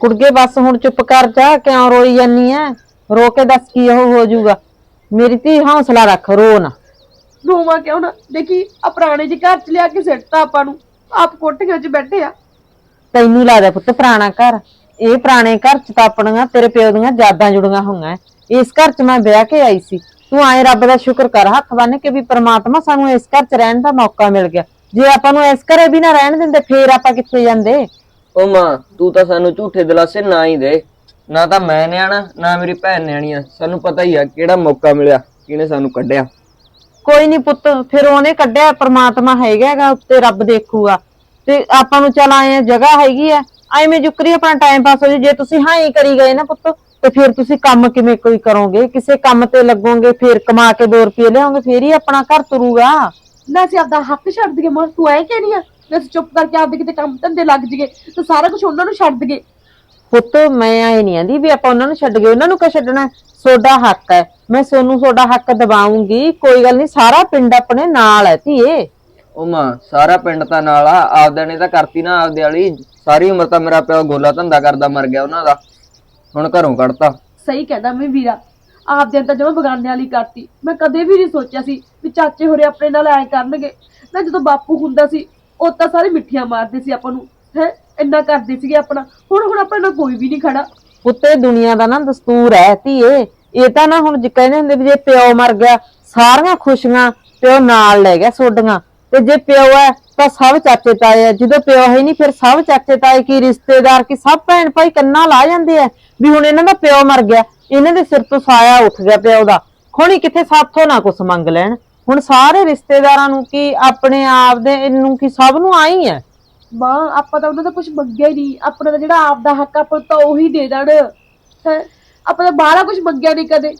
ਕੁੜਗੇ ਬਸ ਹੁਣ ਚੁੱਪ ਕਰ ਜਾ ਕਿਉਂ ਰੋਈ ਜਾਨੀ ਐ? ਰੋ ਕੇ ਦੱਸ ਕੀ ਉਹ ਹੋ ਜਾਊਗਾ। ਮੇਰੀ ਧੀ ਹੌਸਲਾ ਰੱਖ ਰੋ ਨਾ। ਰੋਵਾ ਕਿਉਂ ਨਾ? ਦੇਖੀ ਆ ਪੁਰਾਣੇ ਜੀ ਘਰ ਚ ਲਿਆ ਕੇ ਸਿੱਟਤਾ ਆਪਾਂ ਨੂੰ। ਆਪ ਕੋਠੀਆਂ 'ਚ ਬੈਠੇ ਆ। ਤੈਨੂੰ ਲੱਗਦਾ ਪੁੱਤ ਪੁਰਾਣਾ ਘਰ? ਇਹ ਪੁਰਾਣੇ ਘਰ ਚ ਤਾਂ ਆਪਣੀਆਂ ਤੇਰੇ ਪਿਓ ਦੀਆਂ ਯਾਦਾਂ ਜੁੜੀਆਂ ਹੋਈਆਂ ਐ। ਇਸ ਘਰ ਚ ਮੈਂ ਵਿਆਹ ਕੇ ਆਈ ਸੀ। ਤੂੰ ਆਏ ਰੱਬ ਦਾ ਸ਼ੁਕਰ ਕਰ ਹੱਥ ਬੰਨ ਕੇ ਵੀ ਪ੍ਰਮਾਤਮਾ ਸਾਨੂੰ ਇਸ ਘਰ ਚ ਰਹਿਣ ਦਾ ਮੌਕਾ ਮਿਲ ਗਿਆ। ਜੇ ਆਪਾਂ ਨੂੰ ਇਸ ਘਰੇ ਵੀ ਨਾ ਰਹਿਣ ਦਿੰਦੇ ਫੇਰ ਆਪਾਂ ਕਿੱਥੇ ਜਾਂਦੇ? ਉਹ ਮਾਂ ਤੂੰ ਤਾਂ ਸਾਨੂੰ ਝੂਠੇ ਦਿਲਾਸੇ ਨਾ ਹੀ ਦੇ। ਨਾ ਤਾਂ ਮੈਂ ਨਿਆਣਾ ਨਾ ਮੇਰੀ ਭੈਣ ਨਿਆਣੀ ਆ ਸਾਨੂੰ ਪਤਾ ਹੀ ਆ ਕਿਹੜਾ ਮੌਕਾ ਮਿਲਿਆ ਕਿਹਨੇ ਸਾਨੂੰ ਕੱਢਿਆ। ਕੋਈ ਨਹੀਂ ਪੁੱਤ ਫਿਰ ਉਹਨੇ ਕੱਢਿਆ ਪ੍ਰਮਾਤਮਾ ਹੈਗਾ ਹੈਗਾ ਉੱਤੇ ਰੱਬ ਦੇਖੂਗਾ। ਤੇ ਆਪਾਂ ਨੂੰ ਚੱਲ ਆਏ ਆ ਜਗ੍ਹਾ ਹੈਗੀ ਆ। ਐਵੇਂ ਜੁਕਰੀ ਆਪਣਾ ਟਾਈਮ ਪਾਸ ਹੋ ਜੇ ਜੇ ਤੁਸੀਂ ਹਾਂ ਹੀ ਕਰੀ ਗਏ ਨਾ ਪੁੱਤ ਤੇ ਫਿਰ ਤੁਸੀਂ ਕੰਮ ਕਿਵੇਂ ਕੋਈ ਕਰੋਗੇ? ਕਿਸੇ ਕੰਮ ਤੇ ਲੱਗੋਗੇ ਫਿਰ ਕਮਾ ਕੇ 2 ਰੁਪਏ ਲਿਆਓਗੇ ਫਿਰ ਹੀ ਆਪਣਾ ਘਰ ਤੁਰੂਗਾ। ਨਾ ਅਸੀਂ ਆਪਦਾ ਹੱਕ ਛੱਡ ਦਈਏ ਮਾਂ ਤੂੰ ਐ ਕਹਿਨੀ ਆ ਵੀ ਅਸੀਂ ਚੁੱਪ ਕਰਕੇ ਆਪਦੇ ਕਿਤੇ ਕੰਮ ਧੰਦੇ ਲੱਗ ਜੀਏ ਤੇ ਸਾਰਾ ਕੁਝ ਉਹਨਾਂ ਨੂੰ ਛੱਡ ਦਈਏ। ਪੁੱਤ ਮੈਂ ਆਏ ਨਹੀਂ ਆਂਦੀ ਵੀ ਆਪਾਂ ਉਹਨਾਂ ਨੂੰ ਛੱਡ ਗਏ ਉਹਨਾਂ ਨੂੰ ਕਿਉਂ ਛੱਡਣਾ? ਸੋਡਾ ਹੱਕ ਹੈ ਮੈਂ ਸੋਨੂੰ ਸੋਡਾ ਹੱਕ ਦਬਾਉਂਗੀ ਕੋਈ ਗੱਲ ਨਹੀਂ ਸਾਰਾ ਪਿੰਡ ਆਪਣੇ ਨਾਲ ਹੈ ਧੀਏ। ਉਹ ਮਾਂ ਸਾਰਾ ਪਿੰਡ ਤਾਂ ਨਾਲ ਆ ਆਪਦੇ ਨੇ ਤਾਂ ਕਰਤੀ ਨਾ ਆਪਦੇ ਵਾਲੀ। ਸਾਰੀ ਉਮਰ ਤਾਂ ਮੇਰਾ ਪਿਓ ਗੋਲਾ ਧੰਦਾ ਕਰਦਾ ਮਰ ਗਿਆ ਉਹਨਾਂ ਦਾ। ਹੁਣ ਘਰੋਂ ਕੱਢਤਾ। ਸਹੀ ਕਹਿੰਦਾ ਮੈਂ ਵੀਰਾ। ਆਪਦੇ ਤਾਂ ਜਮਾ ਬਗਾਨੇ ਵਾਲੀ ਕਰਤੀ। ਮੈਂ ਕਦੇ ਵੀ ਨਹੀਂ ਸੋਚਿਆ ਸੀ ਵੀ ਚਾਚੇ ਹੋਰੇ ਆਪਣੇ ਨਾਲ ਐ ਕਰਨਗੇ। ਨਾ ਜਦੋਂ ਬਾਪੂ ਹੁੰਦਾ ਸੀ ਉਹ ਤਾਂ ਸਾਰੇ ਮਿੱਠੀਆਂ ਮਾਰਦੇ ਸੀ ਆਪਾਂ ਨੂੰ, ਹੈ, ਇੰਨਾ ਕਰਦੇ ਸੀਗੇ ਆਪਣਾ। ਹੁਣ ਹੁਣ ਆਪਣੇ ਨਾਲ ਕੋਈ ਵੀ ਨਹੀਂ ਖੜਾ ਪੁੱਤੇ ਦੁਨੀਆ ਦਾ ਨਾ ਦਸਤੂਰ ਹੈ ਧੀਏ। ਇਹ ਤਾਂ ਨਾ ਹੁਣ ਜੇ ਕਹਿੰਦੇ ਹੁੰਦੇ ਵੀ ਜੇ ਪਿਓ ਮਰ ਗਿਆ, ਸਾਰੀਆਂ ਖੁਸ਼ੀਆਂ ਪਿਓ ਨਾਲ ਲੈ ਗਿਆ ਸੋਡੀਆਂ ਤੇ ਜੇ ਪਿਓ ਹੈ, ਤਾਂ ਸਭ ਚਾਚੇ ਤਾਏ ਹੈ। ਜਦੋਂ ਪਿਓ ਹੈ ਨਹੀਂ, ਫਿਰ ਸਭ ਚਾਚੇ ਤਾਏ ਕੀ ਰਿਸ਼ਤੇਦਾਰ, ਕੀ ਸਭ ਭੈਣ ਭਾਈ ਕੰਨਾਂ ਲਾ ਜਾਂਦੇ ਆ ਵੀ ਹੁਣ ਇਹਨਾਂ ਦਾ ਪਿਓ ਮਰ ਗਿਆ। ਇਹਨਾਂ ਦੇ ਸਿਰ ਤੋਂ ਸਾਇਆ ਉੱਠ ਗਿਆ ਪਿਓ ਦਾ। ਖੋਣੀ ਕਿੱਥੇ ਸਾਥੋਂ ਨਾ ਕੁਛ ਮੰਗ ਲੈਣ। ਹੁਣ ਸਾਰੇ ਰਿਸ਼ਤੇਦਾਰਾਂ ਨੂੰ ਕੀ ਆਪਣੇ ਆਪ ਦੇ ਇਹਨੂੰ ਕੀ ਸਭ ਨੂੰ ਆਈ ਹੈ? ਮਾਂ ਆਪਾਂ ਤਾਂ ਉਹਨਾਂ ਦਾ ਕੁਝ ਮੰਗਿਆ ਹੀ ਨਹੀਂ। ਆਪਣਾ ਤਾਂ ਜਿਹੜਾ ਆਪਦਾ ਹੱਕ ਆ, ਆਪਾਂ ਨੂੰ ਤਾਂ ਉਹੀ ਦੇ ਦੇਣ। ਹੈ? ਆਪਾਂ ਤਾਂ ਬਾਹਲਾ ਕੁਝ ਮੰਗਿਆ ਨਹੀਂ ਕਦੇ।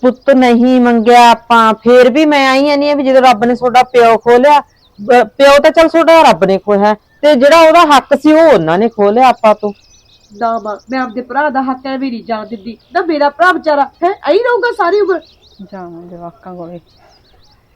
ਪੁੱਤ ਨਹੀਂ ਮੰਗਿਆ ਆਪਾਂ ਫੇਰ ਵੀ ਮੈਂ ਆਈ ਆ ਨਹੀਂ ਵੀ ਜਦੋਂ ਰੱਬ ਨੇ ਤੁਹਾਡਾ ਪਿਓ ਖੋਲਿਆ ਬ- ਪਿਓ ਤਾਂ ਚਲ ਤੁਹਾਡਾ ਰੱਬ ਨੇ ਖੋਇਆ ਤੇ ਜਿਹੜਾ ਉਹਦਾ ਹੱਕ ਸੀ ਉਹ ਉਹਨਾਂ ਨੇ ਖੋਲਿਆ ਆਪਾਂ ਤੋਂ। ਨਾ ਮਾਂ ਮੈਂ ਆਪਦੇ ਭਰਾ ਦਾ ਹੱਕ ਐਵੇਂ ਨਹੀਂ ਜਾਣ ਦਿੰਦੀ। ਨਾ ਮੇਰਾ ਭਰਾ ਵਿਚਾਰਾ ਹੈ? ਆਈ ਰਹੂਗਾ ਸਾਰੀ ਉਮਰ। ਜਾਵਾਂ ਜਵਾਕਾਂ ਕੋਲੇ।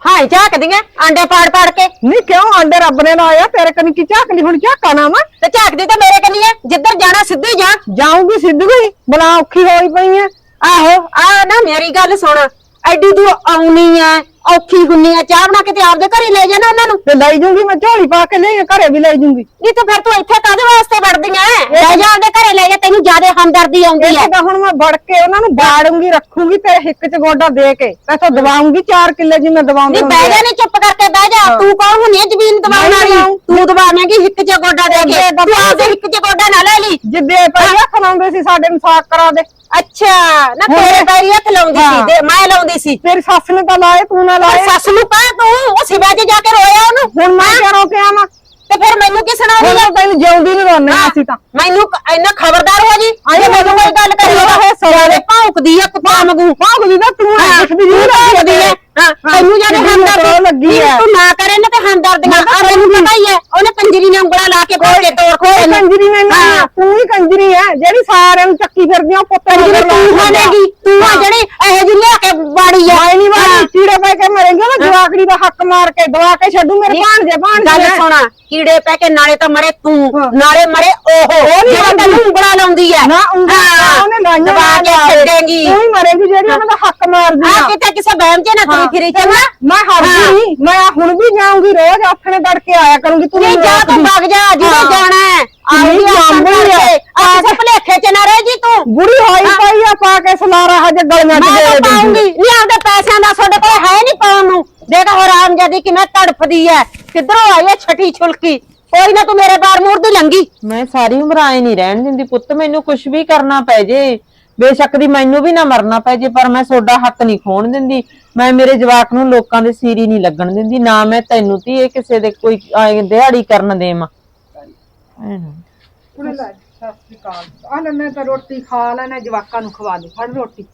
ਹਾਂ ਝਾਕਦੀਆਂ ਆਂਡੇ ਪਾੜ ਪਾੜ ਕੇ। ਨਹੀਂ ਕਿਉਂ ਆਂਡੇ ਰੱਬ ਨੇ ਲਾਇਆ ਤੇਰੇ ਕਨੀ ਕੀ ਝਾਕਣੀ ਹੁਣ ਝਾਕਾ ਨਾ ਮੈਂ ਤੇ ਝਾਕਦੀ ਤਾਂ ਮੇਰੇ ਕੰਨੀ ਐ ਜਿੱਧਰ ਜਾਣਾ ਸਿੱਧੇ ਜਾ। ਜਾਊਂਗੀ ਸਿੱਧੂ ਹੀ ਬਲਾ ਔਖੀ ਹੋਈ ਪਈ ਐ ਆਹੋ ਆ ਨਾ ਮੇਰੀ ਗੱਲ ਸੁਣ। ਐਡੀ ਦੂਰ ਆਉਣੀ ਐ ਔਖੀ ਹੁੰਨੀ ਐ ਚਾਹ ਬਣਾ ਕੇ ਤੇ ਆਪਦੇ ਘਰੇ ਲੈ ਜਾਣਾ ਉਹਨਾਂ ਨੂੰ। ਤੇ ਲੈ ਜੂੰਗੀ ਮੈਂ ਝੋਲੀ ਪਾ ਕੇ ਲੈ ਘਰੇ ਵੀ ਲੈ ਜੂੰਗੀ। ਨਹੀਂ ਤੇ ਫਿਰ ਤੂੰ ਇੱਥੇ ਕਾਹਦੇ ਵਾਸਤੇ ਵੜਦੀ ਐ? ਲੈ ਜਾ ਆਪਦੇ ਘਰੇ ਲੈ ਜਾ ਤੈਨੂੰ ਜ਼ਿਆਦਾ ਹਮਦਰਦੀ ਆਉਂਦੀ ਐ। ਇਹ ਤਾਂ ਹੁਣ ਮੈਂ ਵੜ ਕੇ ਉਹਨਾਂ ਨੂੰ ਬਾੜੂੰਗੀ ਰੱਖੂੰਗੀ ਤੇਰੇ ਹਿੱਕ 'ਚ ਗੋਡਾ ਦੇ ਕੇ ਮੈਥੋਂ ਦਵਾਉਂਗੀ 4 ਕਿੱਲੇ ਜਿਵੇਂ ਦਵਾਉਂਦੀ ਨਹੀਂ ਬਹਿ ਜਾ ਨਹੀਂ ਚੁੱਪ ਕਰਕੇ ਬਹਿ ਜਾ। ਤੂੰ ਕੌਣ ਹੁੰਨੀ ਐ ਜ਼ਮੀਨ ਦਬਾਉਣ ਨਹੀਂ ਵਾਲੀ। ਤੂੰ ਦਬਾਵੇਂਗੀ ਹਿੱਕ 'ਚ ਗੋਡਾ ਦੇ ਕੇ। ਤੂੰ ਆਪਦੇ ਹਿੱਕ 'ਚ ਗੋਡਾ ਨਾ ਲੈ ਲਈ। ਜਿੱਦੇ ਹੱਥ ਲਾਉਂਦੇ ਸੀ ਸਾਡੇ ਮਸਾਕ ਕਰਾ ਦੇ। ਅੱਛਾ ਨਾ ਤੇਰੇ ਪੈਰੀ ਹੱਥ ਲਾਉਂਦੀ ਸੀ। ਤੇ ਮੈਂ ਲਾਉਂਦੀ ਸੀ। ਤੇਰੀ ਸੱਸ ਨੇ ਤਾਂ ਲਾਏ ਤੂੰ ਨਾ ਲਾਏ। ਸੱਸ ਨੂੰ ਕਹ ਤੂੰ ਉਹ ਸਿਵਾ 'ਚ ਜਾ ਕੇ ਰੋਇਆ ਉਹਨੂੰ। ਹੁਣ ਮੈਂ ਕਿਉਂ ਰੋਕਿਆ ਮੈਂ ਤੇ ਫਿਰ ਮੈਨੂੰ ਕੀ ਸੁਣਾਉਣੀ ਹੁਣ ਐ ਤੈਨੂੰ ਜਿਉਂਦੀ ਨਹੀਂ ਰੋਣੇ ਅਸੀਂ ਤਾਂ। ਮੈਨੂੰ ਕ- ਇੰਨਾ ਖਬਰਦਾਰ ਹੋ ਜੀ। ਜੇ ਮੈਨੂੰ ਕੋਈ ਗੱਲ ਕਰੀ ਸਵਾਲ ਸਾਰੇ ਭੌਂਕਦੀ ਆ ਕੁੱਤਾ ਵਾਂਗੂ। ਭਾਗਦੀ ਨਾ ਤੂੰ ਹਾਂ, ਕੁਛ ਵੀ ਨਹੀਂ ਭੌਂਕਦੀ ਐ ਹਾਂ, ਤੈਨੂੰ ਤਾਂ ਹਮਦਰਦੀ ਲੱਗੀ ਐ ਤੂੰ ਨਾ ਕਰੇ ਨਾ ਤੇ ਹਮਦਰਦੀਆਂ ਆ ਮੈਨੂੰ ਪਤਾ ਹੀ ਐ ਉਹਨੇ ਪੰਜਰੀ ਨਾਲ ਉਂਗਲਾ ਲਾ ਕੇ ਫੜ ਕੇ ਤੋੜ ਕੋਈ ਕੰਜਰੀ ਨਹੀਂ ਨਾ ਹਾਂ। ਤੂੰ ਹੀ ਕੰਜਰੀ ਹੈ ਜਿਹੜੀ ਸਾਰਿਆਂ ਨੂੰ ਚੱਕੀ ਫਿਰਦੀ ਆ ਪੁੱਤੇ ਪੰਜਰੀ ਤੂੰ ਖਾਣੇਗੀ ਤੂੰ ਆ ਜਿਹੜੀ ਇਹੋ ਜਿਹੀ ਲਿਆ ਕੇ ਬਾੜੀ ਆ। ਮੈਂ ਨਹੀਂ ਵਾਲੀ ਚੀੜੇ ਪੈ ਕੇ ਮਰੇਂਗੇ ਮੈਂ ਜਵਾਕੜੀ ਦਾ ਹੱਕ ਮਾਰ ਕੇ ਦਵਾ ਕੇ ਛੱਡੂ ਮੇਰੇ ਭਾਣਜੇ ਗੱਲ ਭਾਣਜੇ ਸੁਣਾ ਕੀੜੇ ਪੈ ਕੇ ਨਾਲੇ ਤਾਂ ਮਰੇ ਤੂੰ ਹਾਂ। ਨਾਲੇ ਮਰੇ ਉਹ। ਨੀ ਜਿਹੜਾ। ਤੈਨੂੰ ਉਂਗਲਾ ਲਾਉਂਦੀ ਐ ਨਾ ਉਂਗਲ ਹਾਂ, ਉਹਨੇ ਲਾਈਆਂ ਦਬਾ ਕੇ ਛੱਡੇਗੀ। ਤੂੰ ਹੀ ਮਰੇਂਗੀ ਜਿਹੜੀ ਉਹਨਾਂ ਦਾ ਹੱਕ ਮਾਰਦੀ ਆ ਆ। ਕਿਤੇ ਕਿਸੇ ਬਹਿਮ 'ਚ ਨਾ ਤੁਰੀ ਫਿਰੀ ਚੰਗਾ। ਮੈਂ ਹਰਦੀ ਨਹੀਂ ਮੈਂ ਹੁਣ ਵੀ ਜਾਊਂਗੀ ਰੋਜ਼ ਆਥਣੇ ਤੜ ਕੇ ਆਇਆ ਕਰੂੰਗੀ ਤੂੰ ਨਹੀਂ ਜਾ ਤੂੰ। ਵਗ ਜਾ ਜਿਹਦੇ ਹਾਂ। ਜਾਣਾ ਹੈ। ਜਾਂਦੀ ਜਾਂਦੀ ਹੈ। ਕਿਸੇ ਭਲੇਖੇ 'ਚ ਨਾ ਰਹਿ ਜੀ ਤੂੰ। ਬੁੜੀ ਹੋਈ ਪਈ ਆ ਪਾ ਕੇ ਸਲਾਰਾ ਹਜੇ ਗਲੀਆਂ 'ਚ ਦੇ ਦਿੰਦੀ ਪਾਉਂਗੀ। ਨਹੀਂ ਆਪਦੇ ਪੈਸਿਆਂ ਦਾ ਤੁਹਾਡੇ ਕੋਲ ਹੈ ਨਹੀਂ ਪਾਉਣ ਨੂੰ। ਦੇਖ ਹਰਾਮ ਜਦੀ ਕਿਵੇਂ ਤੜਫਦੀ ਐ। ਕਿੱਧਰੋਂ ਆਈ ਐ ਛਟੀ ਛੁਲਕੀ? ਕੋਈ ਨਾ ਤੂੰ ਮੇਰੇ ਬਾਰ ਮੂਰ ਦੀ ਲੰਗੀ। ਮੈਂ ਸਾਰੀ ਉਮਰ ਆਏ ਨਹੀਂ ਰਹਿਣ ਦਿੰਦੀ ਪੁੱਤ ਮੈਨੂੰ ਕੁਝ ਵੀ ਕਰਨਾ ਪੈ ਜੇ। ਬੇਸ਼ੱਕ ਦੀ ਮੈਨੂੰ ਵੀ ਨਾ ਮਰਨਾ ਪੈ ਜੇ ਪਰ ਮੈਂ ਤੁਹਾਡਾ ਹੱਕ ਨਹੀਂ ਖੋਣ ਦਿੰਦੀ। ਮੈਂ ਮੇਰੇ ਜਵਾਕ ਨੂੰ ਲੋਕਾਂ ਦੇ ਸੀਰੀ ਨਹੀਂ ਲੱਗਣ ਦਿੰਦੀ ਨਾ ਮੈਂ ਤੈਨੂੰ ਤੀ ਇਹ ਕਿਸੇ ਦੇ ਕੋਈ ਆਏਂ ਦਿਹਾੜੀ ਕਰਨ ਦੇਵਾਂ। ਲੈ ਸਤਿ ਸ੍ਰੀ ਅਕਾਲ। ਆ ਲੈ ਮੈਂ ਤਾਂ ਰੋਟੀ ਖਾ ਲੈਣਾ ਜਵਾਕਾਂ ਨੂੰ ਖਵਾ ਦੇ। ਫੜ ਰੋਟੀ।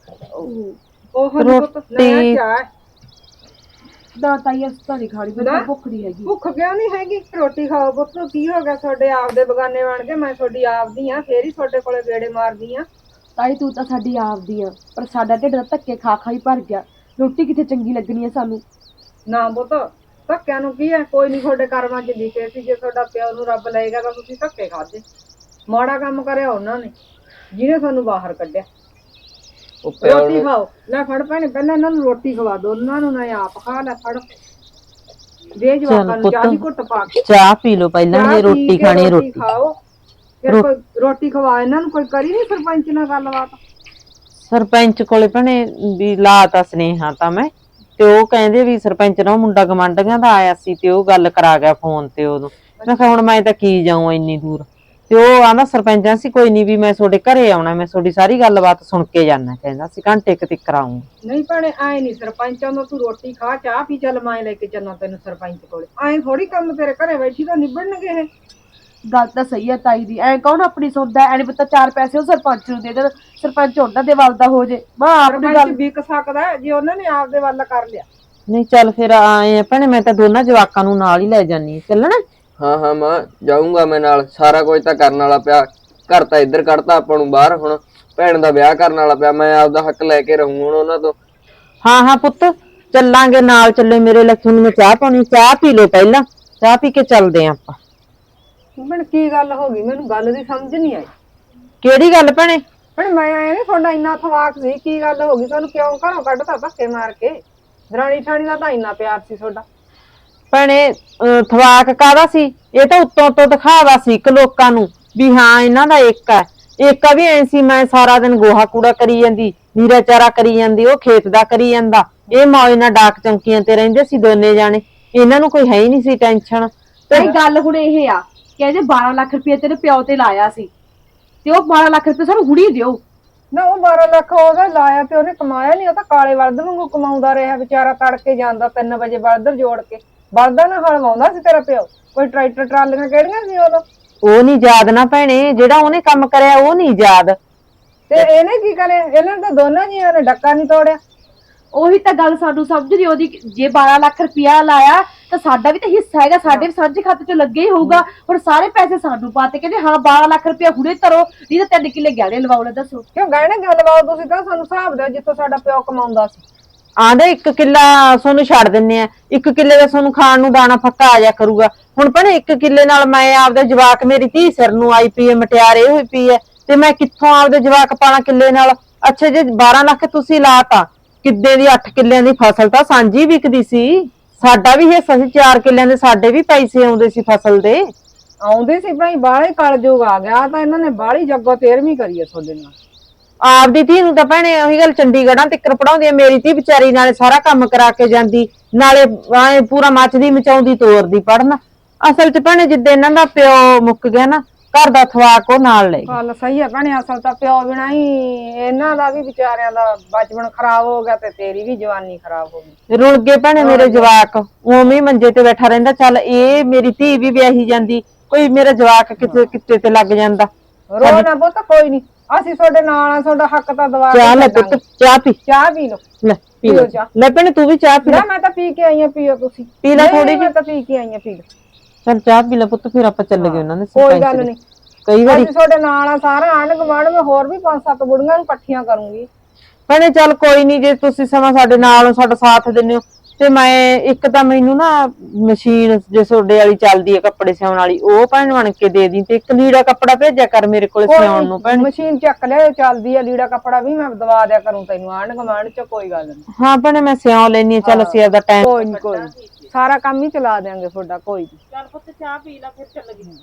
ਉਹ ਰੋਟੀ। ਨਾ ਤਾਈ ਅਸੀਂ ਤਾਂ ਨਹੀਂ ਖਾਣੀ ਮੈਨੂੰ ਤਾਂ ਭੁੱਖ ਨਹੀਂ ਹੈਗੀ। ਭੁੱਖ ਕਿਉਂ ਨਹੀਂ ਹੈਗੀ? ਰੋਟੀ ਖਾਓ ਪੁੱਤ ਕੀ ਹੋ ਗਿਆ? ਤੁਹਾਡੇ ਆਪਦੇ ਬਗਾਨੇ ਬਣ ਕੇ ਮੈਂ ਤੁਹਾਡੀ ਆਪਦੀ ਆ ਫੇਰ ਹੀ ਤੁਹਾਡੇ ਕੋਲੇ ਗੇੜੇ ਮਾਰਦੀ ਆ ਤਾਈ ਤੂੰ ਤਾਂ ਸਾਡੀ ਆਪਦੀ ਆ ਪਰ ਸਾਡਾ ਢਿੱਡ ਤਾਂ ਧੱਕੇ ਖਾ ਖਾ ਹੀ ਭਰ ਗਿਆ। ਰੋਟੀ ਕਿੱਥੇ ਚੰਗੀ ਲੱਗਣੀ ਹੈ ਸਾਨੂੰ? ਨਾ ਪੁੱਤ ਧੱਕਿਆਂ ਨੂੰ ਕੀ ਹੈ ਕੋਈ ਨਹੀਂ ਤੁਹਾਡੇ ਕਰਮਾਂ 'ਚ ਲਿਖੇ ਸੀ ਜੇ ਤੁਹਾਡਾ ਪਿਓ ਨੂੰ ਰੱਬ ਲਏਗਾ ਤਾਂ ਤੁਸੀਂ ਧੱਕੇ ਖਾਦੇ। ਮਾੜਾ ਕੰਮ ਕਰਿਆ ਉਹਨਾਂ ਨੇ ਜਿਹਨੇ ਤੁਹਾਨੂੰ ਬਾਹਰ ਕੱਢਿਆ। ਉਹ ਪਿਓ ਰੋਟੀ ਨੂੰ ਖਾਓ। ਲੈ ਫੜ ਭੈਣੇ ਪਹਿਲਾਂ ਇਹਨਾਂ ਨੂੰ ਰੋਟੀ ਖਵਾ ਦੋ ਉਹਨਾਂ ਨੂੰ ਨਾ ਆਪ ਖਾ ਲੈ ਫੜ। ਦੇ ਜਵਾਕਾਂ ਨੂੰ। ਚਾਹ ਦੀ ਘੁੱਟ ਪਾ ਕੇ। ਚਾਹ ਪੀ ਲਓ ਪਹਿਲਾਂ ਚਾਹ ਜੇ ਪੀ ਰੋਟੀ ਕੇ ਖਾਣੀ ਰੋਟੀ। ਖਾਓ। ਫਿਰ ਕੋਈ ਰੋਟੀ ਖਵਾ ਇਹਨਾਂ ਨੂੰ ਕੋਈ ਕਰੀ ਨਹੀਂ ਸਰਪੰਚ ਨਾਲ ਗੱਲਬਾਤ? ਸਰਪੰਚ ਕੋਲੇ ਭਣੇ ਵੀ ਲਾਤਾ ਸਨੇਹਾ ਤਾਂ ਮੈਂ ਤੇ ਉਹ ਕਹਿੰਦੇ ਵੀ ਸਰਪੰਚ ਨਾ ਮੁੰਡਾ ਗਮੰਡੀਆਂ ਦਾ ਆਇਆ ਸੀ ਤੇ ਉਹ ਗੱਲ ਕਰਾ ਗਿਆ ਫੋਨ ਤੇ ਉਦੋਂ। ਮੈਂ ਕਿਹਾ ਹੁਣ ਮੈਂ ਤਾਂ ਕੀ ਜਾਊਂ ਇੰਨੀ ਦੂਰ। ਤੇ ਉਹ ਆਂਦਾ ਸਰਪੰਚਾਂ ਸੀ ਕੋਈ ਨਹੀਂ ਵੀ ਮੈਂ ਤੁਹਾਡੇ ਘਰੇ ਆਉਣਾ ਮੈਂ ਤੁਹਾਡੀ ਸਾਰੀ ਗੱਲਬਾਤ ਸੁਣ ਕੇ ਜਾਣਾ ਕਹਿੰਦਾ ਸੀ ਘੰਟੇ ਕੁ ਤੱਕ ਆਊਂ ਨਹੀਂ ਭੈਣੇ ਐ ਨਹੀਂ ਸਰਪੰਚਾਂ ਦਾ ਤੂੰ ਰੋਟੀ ਖਾ ਚਾਹ ਪੀ ਚੱਲ ਮੈਂ ਲੈ ਕੇ ਚੱਲਾਂ ਤੈਨੂੰ ਸਰਪੰਚ ਕੋਲੇ। ਐ ਥੋੜੀ ਕੰਮ ਤੇਰੇ ਘਰੇ ਬੈਠੀ ਤਾਂ ਨਿਬੜਨਗੇ ਇਹ। ਗੱਲ ਤਾਂ ਸਹੀ ਹੈ ਤਾਈ ਦੀ। ਐ ਕੌਣ ਆਪਣੀ ਸੁਣਦਾ ਐ ਨਹੀਂ ਪਤਾ ਚਾਰ ਪੈਸੇ ਉਹ ਸਰਪੰਚ ਨੂੰ ਦੇ ਦੇ ਸਰਪੰਚ ਉਹਨਾਂ ਦੇ ਵੱਲ ਦਾ ਹੋ ਜੇ। ਮੈਂ ਆਪਣੀ ਸਰਪੰਚ ਗੱਲ ਵਿਕ ਸਕਦਾ ਹੈ ਜੇ ਉਹਨਾਂ ਨੇ ਆਪਦੇ ਵੱਲ ਕਰ ਲਿਆ। ਨਹੀਂ ਚੱਲ ਫਿਰ ਆਏ ਆ ਭੈਣੇ ਮੈਂ ਤਾਂ ਦੋਨਾਂ ਜਵਾਕਾਂ ਨੂੰ ਨਾਲ ਹੀ ਲੈ ਜਾਨੀ ਚੱਲਣਾ? ਹਾਂ ਹਾਂ ਮਾਂ ਜਾਊਂਗਾ ਮੈਂ ਨਾਲ। ਸਾਰਾ ਕੁਝ ਤਾਂ ਕਰਨ ਵਾਲਾ ਪਿਆ। ਘਰ ਤਾਂ ਇੱਧਰ ਕੱਢਤਾ ਆਪਾਂ ਨੂੰ ਬਾਹਰ ਹੁਣ। ਭੈਣ ਦਾ ਵਿਆਹ ਕਰਨ ਵਾਲਾ ਪਿਆ। ਮੈਂ ਆਪਦਾ ਹੱਕ ਲੈ ਕੇ ਰਹੂੰ ਹੁਣ ਉਹਨਾਂ ਤੋਂ। ਹਾਂ ਹਾਂ ਪੁੱਤ ਚੱਲਾਂਗੇ ਨਾਲ। ਚੱਲੇ ਮੇਰੇ ਲੱਖੂ ਨੂੰ ਮੈਂ ਚਾਹ ਪਾਉਣੀ ਚਾਹ ਪੀ ਲਓ ਪਹਿਲਾਂ। ਚਾਹ ਪੀ ਕੇ ਚੱਲਦੇ ਆਂ ਆਪਾਂ। ਭੈਣ ਕੀ ਗੱਲ ਹੋ ਗਈ? ਮੈਨੂੰ ਗੱਲ ਦੀ ਸਮਝ ਨਹੀਂ ਆਈ। ਕਿਹੜੀ ਗੱਲ ਭੈਣੇ? ਭੈਣ ਮੈਂ ਆਇਆ ਨਹੀਂ ਤੁਹਾਡਾ ਇੰਨਾ ਥਵਾਕ ਸੀ ਕੀ ਗੱਲ ਹੋ ਗਈ? ਤੁਹਾਨੂੰ ਕਿਉਂ ਘਰੋਂ ਕੱਢਤਾ ਧੱਕੇ ਮਾਰ ਕੇ? ਦਰਾਣੀ ਠਾਣੀ ਦਾ ਤਾਂ ਇੰਨਾ ਪਿਆਰ ਸੀ ਤੁਹਾਡਾ। ਭੈਣੇ ਅਹ ਥਵਾਕ ਕਾਦਾ ਸੀ? ਇਹ ਤਾਂ ਉੱਤੋਂ ਤੋਂ ਦਿਖਾਵਾ ਸੀ ਇੱਕ ਲੋਕਾਂ ਨੂੰ ਵੀ ਹਾਂ ਇਹਨਾਂ ਦਾ ਇੱਕ ਹੈ। ਇੱਕ ਵੀ ਐ ਸੀ ਮੈਂ ਸਾਰਾ ਦਿਨ ਗੋਹਾ ਕੂੜਾ ਕਰੀ ਜਾਂਦੀ ਨੀਰਾ ਚਾਰਾ ਕਰੀ ਜਾਂਦੀ ਉਹ ਖੇਤ ਦਾ ਕਰੀ ਜਾਂਦਾ। ਇਹ ਮੌਜ ਨਾਲ ਡਾਕ ਚੌਂਕੀਆਂ ਤੇ ਰਹਿੰਦੇ ਸੀ ਦੋਨੇ ਜਾਣੇ। ਇਹਨਾਂ ਨੂੰ ਕੋਈ ਹੈ ਹੀ ਨਹੀਂ ਸੀ ਟੈਨਸ਼ਨ। ਤਾਈ ਗੱਲ ਹੁਣ ਇਹ ਆ ਕਹਿੰਦੇ 12 ਲੱਖ ਰੁਪਏ ਤੇਰੇ ਪਿਓ ਤੇ ਲਾਇਆ ਸੀ ਤੇ ਉਹ 12 ਲੱਖ ਰੁਪਏ ਸਾਨੂੰ ਹੁਣੀ ਦਿਓ। ਨਾ ਉਹ 12 ਲੱਖ ਉਹਦਾ ਲਾਇਆ ਤੇ ਉਹਨੇ ਕਮਾਇਆ ਨਹੀਂ ਉਹ ਤਾਂ ਕਾਲੇ ਬਲਦ ਵਾਂਗੂ ਕਮਾਉਂਦਾ ਰਿਹਾ ਵਿਚਾਰਾ ਤੜਕੇ ਜਾਂਦਾ 3 ਵਜੇ ਬਲਦਰ ਜੋੜ ਕੇ। ਬਲਦਾਂ ਨਾਲ ਹਲ ਵਾਉਂਦਾ ਸੀ ਤੇਰਾ ਪਿਓ? ਕੋਈ ਟਰੈਕਟਰ ਟਰਾਲੀਆਂ ਕਿਹੜੀਆਂ ਸੀ ਉਦੋਂ? ਉਹ ਨਹੀਂ ਯਾਦ ਨਾ ਭੈਣੇ ਜਿਹੜਾ ਉਹਨੇ ਕੰਮ ਕਰਿਆ ਉਹ ਨਹੀਂ ਯਾਦ। ਤੇ ਇਹਨੇ ਕੀ ਕਰਿਆ? ਇਹਨਾਂ ਨੇ ਤਾਂ ਦੋਨਾਂ ਜੀਆਂ ਨੇ ਡੱਕਾ ਨਹੀਂ ਤੋੜਿਆ। ਉਹੀ ਤਾਂ ਗੱਲ ਸਾਨੂੰ ਸਮਝ ਨਹੀਂ ਆਉਂਦੀ ਕਿ ਜੇ 12 ਲੱਖ ਰੁਪਇਆ ਲਾਇਆ ਤਾਂ ਸਾਡਾ ਵੀ ਤਾਂ ਹਿੱਸਾ ਹੈਗਾ ਸਾਡੇ ਵੀ ਸਾਂਝੇ ਖਾਤੇ 'ਚ ਲੱਗੇ ਹੀ ਹੋਊਗਾ। ਹੁਣ ਸਾਰੇ ਪੈਸੇ ਸਾਨੂੰ ਪਾਤੇ ਕਹਿੰਦੇ ਹਾਂ 12 ਲੱਖ ਰੁਪਇਆ ਹੁਣੇ ਤਰੋ ਨਹੀਂ ਤਾਂ ਤਿੰਨ ਕਿੱਲੇ ਗਹਿਣੇ ਲਵਾਓ ਲੈ ਦੱਸੋ। ਕਿਉਂ ਗਹਿਣੇ ਗੱਲਬਾਤ ਤੁਸੀਂ? ਤਾਂ ਸਾਨੂੰ ਹਿਸਾਬ ਦਿਓ ਜਿੱਥੋਂ ਸਾਡਾ ਪਿਓ ਕਮਾਉਂਦਾ ਸੀ। ਆਂਦੇ ਇੱਕ ਕਿੱਲਾ ਤੁਹਾਨੂੰ ਛੱਡ ਦਿੰਨੇ ਆ ਇੱਕ ਕਿੱਲੇ ਦਾ ਤੁਹਾਨੂੰ ਖਾਣ ਨੂੰ ਦਾਣਾ ਫੱਕਾ ਆ ਜਾ ਕਰੂਗਾ। ਹੁਣ ਭਣੇ ਇੱਕ ਕਿੱਲੇ ਨਾਲ ਮੈਂ ਆਪਦੇ ਜਵਾਕ ਮੇਰੀ ਧੀ ਸਿਰ ਨੂੰ ਆਈ ਪਈ ਹੈ ਮਟਿਆਰੇ ਹੋਈ ਪਈ ਹੈ ਤੇ ਮੈਂ ਕਿੱਥੋਂ ਆਪਦੇ ਜਵਾਕ ਪਾਣਾ ਕਿੱਲੇ ਨਾਲ? ਅੱਛਾ ਜੇ 12 ਲੱਖ ਤੁਸੀਂ ਲਾਤਾ ਕਿੱਦੇ ਦੀ 8 ਕਿੱਲਿਆਂ ਦੀ ਫਸਲ ਤਾਂ ਸਾਂਝੀ ਵਿਕਦੀ ਸੀ। ਸਾਡਾ ਵੀ ਹਿੱਸਾ ਸੀ 4 ਕਿੱਲਿਆਂ ਦੇ ਸਾਡੇ ਵੀ ਪੈਸੇ ਆਉਂਦੇ ਸੀ ਫਸਲ ਦੇ। ਆਉਂਦੇ ਸੀ ਭਾਈ ਬਾਹਲੇ ਕਲਯੁਗ ਆ ਗਿਆ ਤਾਂ ਇਹਨਾਂ ਨੇ ਬਾਹਲੀ ਜੱਗੋ ਤੇਰਵੀਂ ਕਰੀ ਹੈ ਤੁਹਾਡੇ ਨਾਲ। ਆਪਦੀ ਧੀ ਨੂੰ ਤਾਂ ਭੈਣੇ ਉਹੀ ਗੱਲ ਚੰਡੀਗੜ੍ਹਾਂ ਤੱਕ ਪੜਾਉਂਦੀ ਆ ਮੇਰੀ ਧੀ ਵਿਚਾਰੀ ਨਾਲੇ ਸਾਰਾ ਕੰਮ ਕਰਾ ਕੇ ਜਾਂਦੀ ਨਾਲੇ ਐਂ ਪੂਰਾ ਮੱਚਦੀ ਮਚਾਉਂਦੀ ਤੋਰਦੀ ਪੜਨ ਅਸਲ 'ਚ ਭੈਣੇ ਜਿੱਦੇ ਇਹਨਾਂ ਦਾ ਪਿਓ ਮੁੱਕ ਗਿਆ ਨਾ ਘਰ ਦਾ ਥਵਾਕ ਉਹ ਨਾਲ ਲੈ ਗਈ। ਗੱਲ ਸਹੀ ਹੈ ਭੈਣੇ ਅਸਲ ਤਾਂ ਪਿਓ ਬਿਨਾ ਹੀ ਇਹਨਾਂ ਦਾ ਵੀ ਵਿਚਾਰਿਆਂ ਦਾ ਬਚਪਨ ਖਰਾਬ ਹੋ ਗਿਆ ਤੇ ਤੇਰੀ ਵੀ ਜਵਾਨੀ ਖਰਾਬ ਹੋ ਗਈ। ਰੁਲ ਗਏ ਭੈਣੇ ਮੇਰੇ ਜਵਾਕ। ਉਵੇਂ ਹੀ ਮੰਜੇ ਤੇ ਬੈਠਾ ਰਹਿੰਦਾ ਚੱਲ ਇਹ ਮੇਰੀ ਧੀ ਵੀ ਵਿਆਹੀ ਜਾਂਦੀ ਕੋਈ ਮੇਰਾ ਜਵਾਕ ਕਿਤੇ ਕਿਤੇ ਤੇ ਲੱਗ ਜਾਂਦਾ। ਰੋ ਨਾ ਪੁੱਤ ਕੋਈ ਨਹੀਂ ਅਸੀਂ ਤੁਹਾਡੇ ਨਾਲ ਆ ਤੁਹਾਡਾ ਹੱਕ ਤਾਂ ਦਵਾ ਕੇ ਚਾਹ ਲੈ ਛੱਡਾਂਗੇ। ਪੁੱਤ ਚਾਹ ਪੀ। ਚਾਹ ਪੀ ਲਓ। ਲੈ ਪੀ ਲੈ ਪੀਓ ਚਾਹ। ਲੈ ਭੈਣੇ ਤੂੰ ਵੀ ਚਾਹ ਪੀ ਲੈ। ਨਾ ਮੈਂ ਤਾਂ ਪੀ ਕੇ ਆਈ ਆ ਪੀਓ ਤੁਸੀਂ। ਪੀ ਲੈ ਨਹੀਂ, ਥੋੜ੍ਹੀ ਨਹੀਂ, ਮੈਂ ਤਾਂ ਪੀ ਕੇ ਆਈ ਆ ਪੀ ਲਓ। ਚੱਲ ਚਾਹ ਪੀ ਲੈ ਪੁੱਤ ਫਿਰ ਆਪਾਂ ਚੱਲ ਗਏ ਉਹਨਾਂ ਦੇ ਕੋਈ ਸਰਪੰਚ ਗੱਲ ਦੇ। ਨਹੀਂ ਕਈ ਵਾਰੀ ਤੁਹਾਡੇ ਨਾਲ ਆ ਸਾਰਾ ਆਂਢ ਗੁਆਂਢ ਮੈਂ ਹੋਰ ਵੀ ਪੰਜ ਸੱਤ ਬੁੜੀਆਂ ਨੂੰ ਇਕੱਠੀਆਂ ਕਰੂੰਗੀ ਭੈਣੇ ਚੱਲ ਕੋਈ ਨਹੀਂ ਜੇ ਤੁਸੀਂ ਸਮਾਂ ਸਾਡੇ ਨਾਲ ਹੋ, ਸਾਡਾ ਸਾਥ ਦਿੰਦੇ ਹੋ ਤੇ ਮੈਂ ਇੱਕ ਤਾਂ ਮੈਨੂੰ ਨਾ ਮਸ਼ੀਨ ਜੇ ਤੁਹਾਡੇ ਵਾਲੀ ਚੱਲਦੀ ਹੈ ਕੱਪੜੇ ਸਿਉਣ ਵਾਲੀ ਉਹ ਭੈਣ ਬਣ ਕੇ ਦੇ ਦੀ ਤੇ ਇੱਕ ਲੀੜਾ ਕੱਪੜਾ ਭੇਜਿਆ ਕਰ ਮੇਰੇ ਕੋਲ ਸਿਉਣ ਨੂੰ ਭੈਣ ਮਸ਼ੀਨ ਚੱਕ ਲਿਆ ਚੱਲਦੀ ਆ ਲੀੜਾ ਕੱਪੜਾ ਵੀ ਮੈਂ ਦਵਾ ਦਿਆ ਕਰੂੰ ਤੈਨੂੰ ਆਂਢ ਗੁਆਂਢ ਚ ਕੋਈ ਗੱਲ ਨਹੀਂ ਹਾਂ ਭੈਣੇ ਮੈਂ ਸਿਉਂ ਲੈਣੀ ਚੱਲ ਅਸੀਂ ਆਪਦਾ ਟਾਈਮ ਕੋਈ ਨਹੀਂ ਕੋਈ ਨੀ। ਸਾਰਾ ਕੰਮ ਹੀ ਚਲਾ ਦਿਆਂਗੇ ਤੁਹਾਡਾ ਕੋਈ ਨਹੀਂ ਚੱਲ ਪੁੱਤ ਚਾਹ ਪੀ ਲੈ ਫਿਰ ਚੱਲ ਗਈ।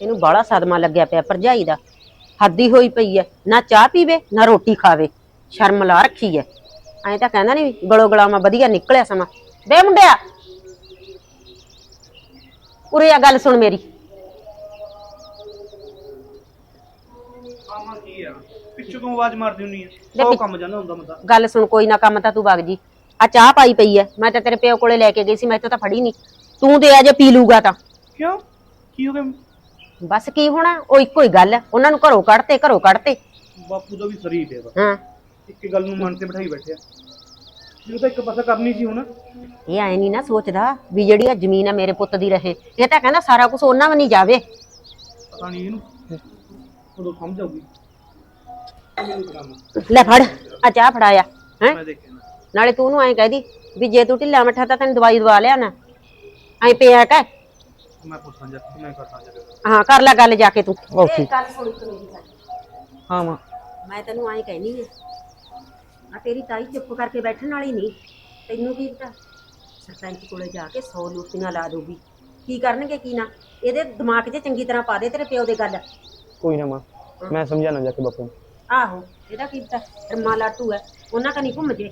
ਇਹਨੂੰ ਬੜਾ ਸਦਮਾ ਲੱਗਿਆ ਪਿਆ ਭਰਜਾਈ ਦਾ। ਹੱਦੀ ਹੋਈ ਪਈ ਐ ਨਾ ਚਾਹ ਪੀਵੇ ਨਾ ਰੋਟੀ ਖਾਵੇ। ਸ਼ਰਮ ਲਾ ਰੱਖੀ ਐ। ਐਂ ਤਾਂ ਕਹਿੰਦਾ ਨਹੀਂ ਗਲੋ ਗਲਾਮਾ ਵਧੀਆ ਨਿਕਲਿਆ ਸਮਾਂ। ਬੇ ਮੁੰਡਿਆ। ਉਰੇ ਆ ਗੱਲ ਸੁਣ ਮੇਰੀ। ਆਹਾਂ ਕੀ ਆ? ਪਿੱਛੋਂ ਕਿਉਂ ਆਵਾਜ਼ ਮਾਰਦੀ ਹੁੰਨੀ ਆ? ਲੈ ਸੌ ਪਿੱਛ- ਕੰਮ ਜਾਂਦਾ ਹੁੰਦਾ ਮੈਂ ਤਾਂ ਗੱਲ ਸੁਣ ਕੋਈ ਨਾ ਕੰਮ ਤਾਂ ਤੂੰ ਵਗ ਜੀ। ਆ ਚਾਹ ਪਾਈ ਪਈ ਐ ਮੈਂ ਤਾਂ ਤੇਰੇ ਪਿਓ ਕੋਲੇ ਲੈ ਕੇ ਗਈ ਸੀ ਮੈਂ ਤਾਂ ਫੜੀ ਨਹੀਂ। ਤੂੰ ਤੇ ਆ ਜੇ ਪੀ ਲੂਗਾ ਤਾਂ। ਕਿਉਂ? ਕੀ ਹੋ ਗਿਆ? ਬਸ ਕੀ ਹੋਣਾ? ਉਹ ਇੱਕੋ ਹੀ ਗੱਲ ਐ ਉਹਨਾਂ ਨੂੰ ਘਰੋਂ ਕੱਢਤੇ ਘਰੋਂ ਕੱਢਤੇ। ਬਾਪੂ ਦਾ ਵੀ ਸਰੀਰ ਹੈ ਹਾਂ। ਇੱਕ ਗੱਲ ਨੂੰ ਮਨ ਤੇ ਬਿਠਾਈ ਬੈਠਿਆ ਇਹ ਤਾਂ ਇੱਕ ਪਾਸਾ ਕਰਨੀ ਸੀ ਹੁਣ। ਇਹ ਐ ਨਹੀਂ ਨਾ ਸੋਚਦਾ ਵੀ ਜਿਹੜੀ ਆ ਜ਼ਮੀਨ ਆ ਮੇਰੇ ਪੁੱਤ ਦੀ ਰਹੇ। ਇਹ ਤਾਂ ਕਹਿੰਦਾ ਸਾਰਾ ਕੁਝ ਉਹਨਾਂ ਵੀ ਨਹੀਂ ਜਾਵੇ। ਖਾਣੀ ਇਹਨੂੰ। ਉਦੋਂ ਸਮਝ ਆਊਗੀ। ਮੈਨੂੰ ਕਰਾਂਗਾ ਲੈ ਫੜ ਆ ਚਾਹ ਫੜਾਇਆ ਹੈ? ਮੈਂ ਦੇਖਿਆ ਨਾ। ਨਾਲੇ ਤੂੰ ਉਹਨੂੰ ਐਂ ਵੀ ਜੇ ਤੂੰ ਢਿੱਲਾ ਮੱਠਾ ਤਾਂ ਤੈਨੂੰ ਦਵਾਈ ਦਵਾ ਲਿਆ ਨਾ। ਐਂ ਪਿਆ ਕਹਿ। ਮੈਂ ਪੁੱਛਾਂ ਜਾ ਮੈਂ ਕਰਦਾ ਜਾ ਹਾਂ ਕਰ ਲੈ ਗੱਲ ਜਾ ਕੇ ਤੂੰ। ਓਕੇ। ਹਾਂ ਮਾਂ। ਮੈਂ ਤੈਨੂੰ ਐਂ ਕਹਿਨੀ ਆ ਆ ਤੇਰੀ ਤਾਈ ਚੁੱਪ ਕਰਕੇ ਬੈਠਣ ਵਾਲੀ ਨਹੀਂ। ਤੈਨੂੰ ਕੀ ਪਤਾ? ਸਰਪੰਚ ਕੋਲੇ ਜਾ ਕੇ 100 ਲੂਟੀਆਂ ਲਾ ਦੂਗੀ ਕੀ ਕਰਨਗੇ ਕੀ ਨਾ? ਇਹਦੇ ਦਿਮਾਗ 'ਚ ਚੰਗੀ ਤਰ੍ਹਾਂ ਪਾ ਦੇ ਤੇਰੇ ਪਿਓ ਦੇ ਗੱਲ। ਕੋਈ ਨਾ ਮਾਂ ਮੈਂ ਸਮਝਾਣਾ ਜਾ ਕੇ ਬਾਪੂ ਨੂੰ। ਆਹੋ ਇਹਦਾ ਕੀ ਪਤਾ? ਰਮਾ ਲਾਟੂ ਹੈ ਉਹਨਾਂ ਕਨੀ ਘੁੰਮ ਜੇ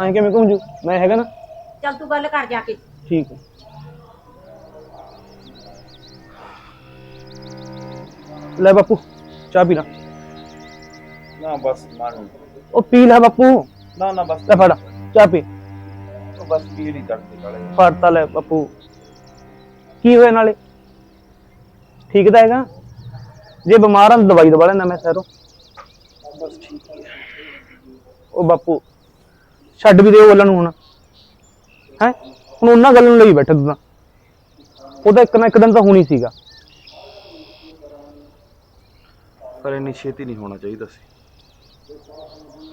ਐਂ ਕਿਵੇਂ ਘੁੰਮ ਜੂ ਮੈਂ ਹੈਗਾ ਨਾ। ਚੱਲ ਤੂੰ ਗੱਲ ਕਰ ਜਾ ਕੇ। ਠੀਕ ਹੈ। ਲੈ ਬਾਪੂ ਚਾਹ ਪੀ ਲੈ। ਨਾ ਬਸ ਮਾਰੂ ਉਹ ਪੀ ਲੈ ਬਾਪੂ। ਨਾ ਨਾ ਬਸ। ਲੈ ਫੜ ਚਾਹ ਪੀ। ਉਹ ਬਸ ਪੀੜ ਹੀ ਚੜਦੇ ਕਾਲੇ ਫੜ ਤਾਂ ਲੈ ਬਾਪੂ। ਕੀ ਹੋਇਆ ਨਾਲੇ? ਠੀਕ ਤਾਂ ਹੈਗਾ? ਜੇ ਬਿਮਾਰ ਹਾਂ ਦਵਾਈ ਦਵਾ ਲੈਣਾ ਮੈਂ ਸਹਿਰੋਂ। ਬਸ ਠੀਕ ਹੈ ਉਹ ਬਾਪੂ ਛੱਡ ਵੀ ਦੇ ਉਹ ਗੱਲਾਂ ਨੂੰ ਹੁਣ। ਹੈ? ਹੁਣ ਉਹਨਾਂ ਗੱਲਾਂ ਨੂੰ ਲਈ ਬੈਠਾ ਤੂੰ ਤਾਂ। ਉਹ ਤਾਂ ਇੱਕ ਨਾ ਇੱਕ ਦਿਨ ਤਾਂ ਹੋਣੀ ਸੀਗਾ। ਪਰ ਇੰਨੀ ਛੇਤੀ ਨਹੀਂ ਹੋਣਾ ਚਾਹੀਦਾ ਸੀ।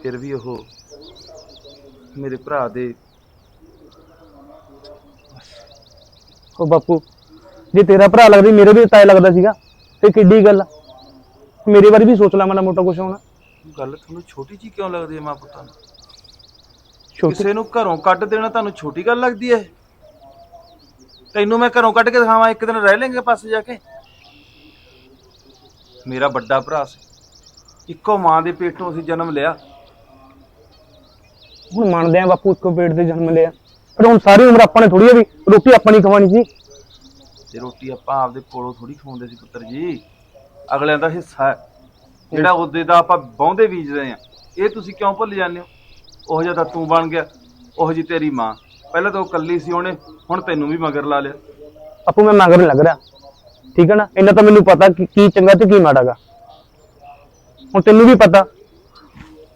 ਫਿਰ ਵੀ ਉਹ ਮੇਰੇ ਭਰਾ ਦੇ ਉਹ ਬਾਪੂ ਜੇ ਤੇਰਾ ਭਰਾ ਲੱਗਦੀ ਮੇਰੇ ਵੀ ਤਾਏ ਲੱਗਦਾ ਸੀਗਾ। ਤੇ ਕਿੱਡੀ ਗੱਲ ਆ। ਮੇਰੇ ਬਾਰੇ ਵੀ ਸੋਚ ਲੈ ਮਾੜਾ ਮੋਟਾ ਕੁਛ ਹੋਣਾ। ਗੱਲ ਤੁਹਾਨੂੰ ਛੋਟੀ ਜੀ ਕਿਉਂ ਲੱਗਦੀ ਹੈ ਮਾਂ ਪੁੱਤਾਂ ਨੂੰ ਛੋਟੀ ਕਿਸੇ ਨੂੰ ਘਰੋਂ ਕੱਢ ਦੇਣਾ ਤੁਹਾਨੂੰ ਛੋਟੀ ਗੱਲ ਲੱਗਦੀ ਹੈ? ਤੈਨੂੰ ਮੈਂ ਘਰੋਂ ਕੱਢ ਕੇ ਦਿਖਾਵਾਂ ਇੱਕ ਦਿਨ ਰਹਿ ਲੈਂਗੇ ਪਾਸੇ ਜਾ ਕੇ। ਮੇਰਾ ਵੱਡਾ ਭਰਾ ਸੀ। ਇੱਕੋ ਮਾਂ ਦੇ ਪੇਟੋਂ ਅਸੀਂ ਜਨਮ ਲਿਆ। ਹੁਣ ਮੰਨਦੇ ਆ ਬਾਪੂ ਇੱਕੋ ਪੇਟ ਤੇ ਜਨਮ ਲਿਆ ਪਰ ਹੁਣ ਸਾਰੀ ਉਮਰ ਆਪਾਂ ਨੇ ਥੋੜੀ ਆ ਵੀ ਰੋਟੀ ਆਪਾਂ ਨਹੀਂ ਖਵਾਣੀ ਸੀ ਤੇ ਰੋਟੀ ਆਪਾਂ ਆਪਦੇ ਕੋਲੋਂ ਥੋੜੀ ਖਵਾਉਂਦੇ ਸੀ ਪੁੱਤਰ ਜੀ। ਅਗਲਿਆਂ ਦਾ ਹਿੱਸਾ ਹੈ। ਜਿਹੜਾ ਉਹਦੇ ਦਾ ਆਪਾਂ ਬਹੁੰਦੇ ਬੀਜਦੇ ਆ। ਇਹ ਤੁਸੀਂ ਕਿਉਂ ਭੁੱਲ ਜਾਂਦੇ ਹੋ? ਉਹ ਜਿਹਾ ਤਾਂ ਤੂੰ ਬਣ ਗਿਆ। ਉਹ ਜੀ ਤੇਰੀ ਮਾਂ। ਪਹਿਲਾਂ ਤਾਂ ਉਹ ਕੱਲੀ ਸੀ ਉਹਨੇ ਹੁਣ ਤੈਨੂੰ ਵੀ ਮਗਰ ਲਾ ਲਿਆ। ਆਪੂ ਮੈਂ ਮਗਰ ਨੀ ਲੱਗ ਰਿਹਾ। ਠੀਕ ਹੈ ਨਾ? ਇੰਨਾ ਤਾਂ ਮੈਨੂੰ ਪਤਾ ਕਿ ਕੀ ਚੰਗਾ ਤੇ ਕੀ ਮਾੜਾਗਾ ਹੁਣ ਤੈਨੂੰ ਵੀ ਪਤਾ।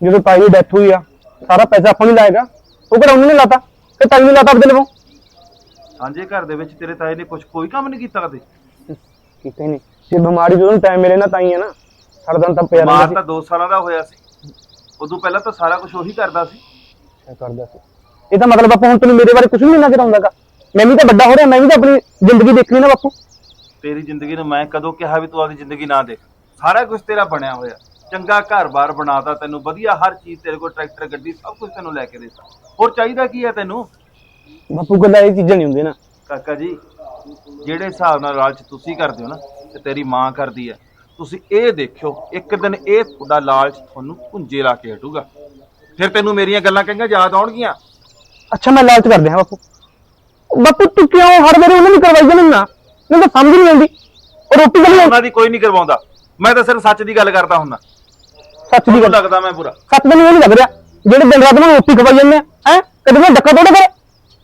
ਜਦੋਂ ਤਾਈ ਦੀ ਡੈਥ ਹੋਈ ਆ ਸਾਰਾ ਪੈਸਾ ਆਪਾਂ ਨੂੰ ਲਾਏਗਾ। ਉਹ ਕਿਹੜਾ ਉਹਨੇ ਨੀ ਲਾਤਾ? ਤੇ ਤਾਈ ਨੇ ਲਾਤਾ ਆਪਣੇ ਲਵੋਂ। ਸਾਂਝੇ ਘਰ ਦੇ ਵਿੱਚ ਤੇਰੇ ਤਾਏ ਨੇ ਕੁਝ ਕੋਈ ਕੰਮ ਨਹੀਂ ਕੀਤਾ ਕਦੇ? ਕਿਤੇ ਨਹੀਂ। ਜੇ ਬਿਮਾਰੀ ਜਦੋਂ ਟਾਈਮ ਮਿਲੇ ਨਾ ਤਾਈ ਹੈ ਨਾ ਸਾਰਾ ਦਿਨ ਤਾਂ ਪਿਆ ਮਾਰ ਰਹਿੰਦਾ ਤਾਂ 2 ਸਾਲਾਂ ਦਾ ਹੋਇਆ ਸੀ। ਉਦੋਂ ਪਹਿਲਾਂ ਤਾਂ ਸਾਰਾ ਕੁਝ ਉਹੀ ਕਰਦਾ ਸੀ। ਸੀ ਕਰਦਾ ਸੀ। ਇਹ ਤਾਂ ਮਤਲਬ ਬਾਪੂ ਹੁਣ ਤੈਨੂੰ ਮੇਰੇ ਬਾਰੇ ਕੁਝ ਨਹੀਂ ਨਜ਼ਰ ਆਉਂਦਾਗਾ ਮੈਂ ਵੀ ਤਾਂ ਵੱਡਾ ਹੋ ਰਿਹਾ ਮੈਂ ਵੀ ਤਾਂ ਆਪਣੀ ਜ਼ਿੰਦਗੀ ਦੇਖਣੀ ਨਾ ਬਾਪੂ। ਤੇਰੀ ਜ਼ਿੰਦਗੀ ਨੂੰ ਮੈਂ ਕਦੋਂ ਕਿਹਾ ਵੀ ਤੂੰ ਆਪਣੀ ਜ਼ਿੰਦਗੀ ਨਾ ਦੇਖ। ਸਾਰਾ ਕੁਝ ਤੇਰਾ ਬਣਿਆ ਹੋਇਆ। ਚੰਗਾ ਘਰ-ਬਾਰ ਬਣਾਤਾ ਤੈਨੂੰ ਵਧੀਆ ਹਰ ਚੀਜ਼ ਤੇਰੇ ਕੋਲ ਟਰੈਕਟਰ ਗੱਡੀ ਸਭ ਕੁਝ ਤੈਨੂੰ ਲੈ ਕੇ ਦਿੱਤਾ। ਹੋਰ ਚਾਹੀਦਾ ਕੀ ਹੈ ਤੈਨੂੰ? ਬਾਪੂ ਗੱਲਾਂ ਇਹ ਚੀਜ਼ਾਂ ਨਹੀਂ ਹੁੰਦੀਆਂ ਨਾ। ਕਾਕਾ ਜੀ ਜਿਹੜੇ ਹਿਸਾਬ ਨਾਲ ਲਾਲਚ ਤੁਸੀਂ ਕਰਦੇ ਹੋ ਨਾ ਤੇ ਤੇਰੀ ਮਾਂ ਕਰਦੀ ਹੈ। ਤੁਸੀਂ ਇਹ ਦੇਖਿਓ ਇੱਕ ਦਿਨ ਇਹ ਤੁਹਾਡਾ ਲਾਲਚ ਤੁਹਾਨੂੰ ਪੁੰਜੇ ਲਾ ਕੇ ਹਟੂਗਾ। ਫਿਰ ਤੈਨੂੰ ਮੇਰੀਆਂ ਗੱਲਾਂ ਕਹੀਆਂ ਯਾਦ ਆਉਣਗੀਆਂ। ਅੱਛਾ ਮੈਂ ਲਾਲਚ ਕਰਦੇ ਹਾਂ ਬਾਪੂ। ਬਾਪੂ ਤੂੰ ਕਿਉਂ ਹਰ ਵਾਰੀ ਉਹਨਾਂ ਨੂੰ ਕਰਵਾਈ ਜਾਂਦੀ ਨਾ? ਮੈਨੂੰ ਤਾਂ ਸਮਝ ਨਹੀਂ ਆਉਂਦੀ। ਉਹ ਰੋਟੀ ਕਰੀ ਉਹਨਾਂ ਦੀ ਕੋਈ ਨਹੀਂ ਕਰਵਾਉਂਦਾ। ਮੈਂ ਤਾਂ ਸਿਰਫ ਸੱਚ ਦੀ ਗੱਲ ਕਰਦਾ ਹੁੰਦਾ। ਸੱਚ ਦੀ ਗੱਲ। ਲੱਗਦਾ ਮੈਂ ਬੁਰਾ। ਸੱਚ ਮੈਨੂੰ ਇਹ ਨਹੀਂ ਲੱਗ ਰਿਹਾ। ਜਿਹੜੇ ਦਿਨ ਰਾਤ ਨੂੰ ਰੋਟੀ ਖਵਾਈ ਜਾਂਦੇ ਆ ਹੈ? ਕਦੇ ਮੈਂ ਡੱਕਾ ਤੋੜੇ ਕਰੇ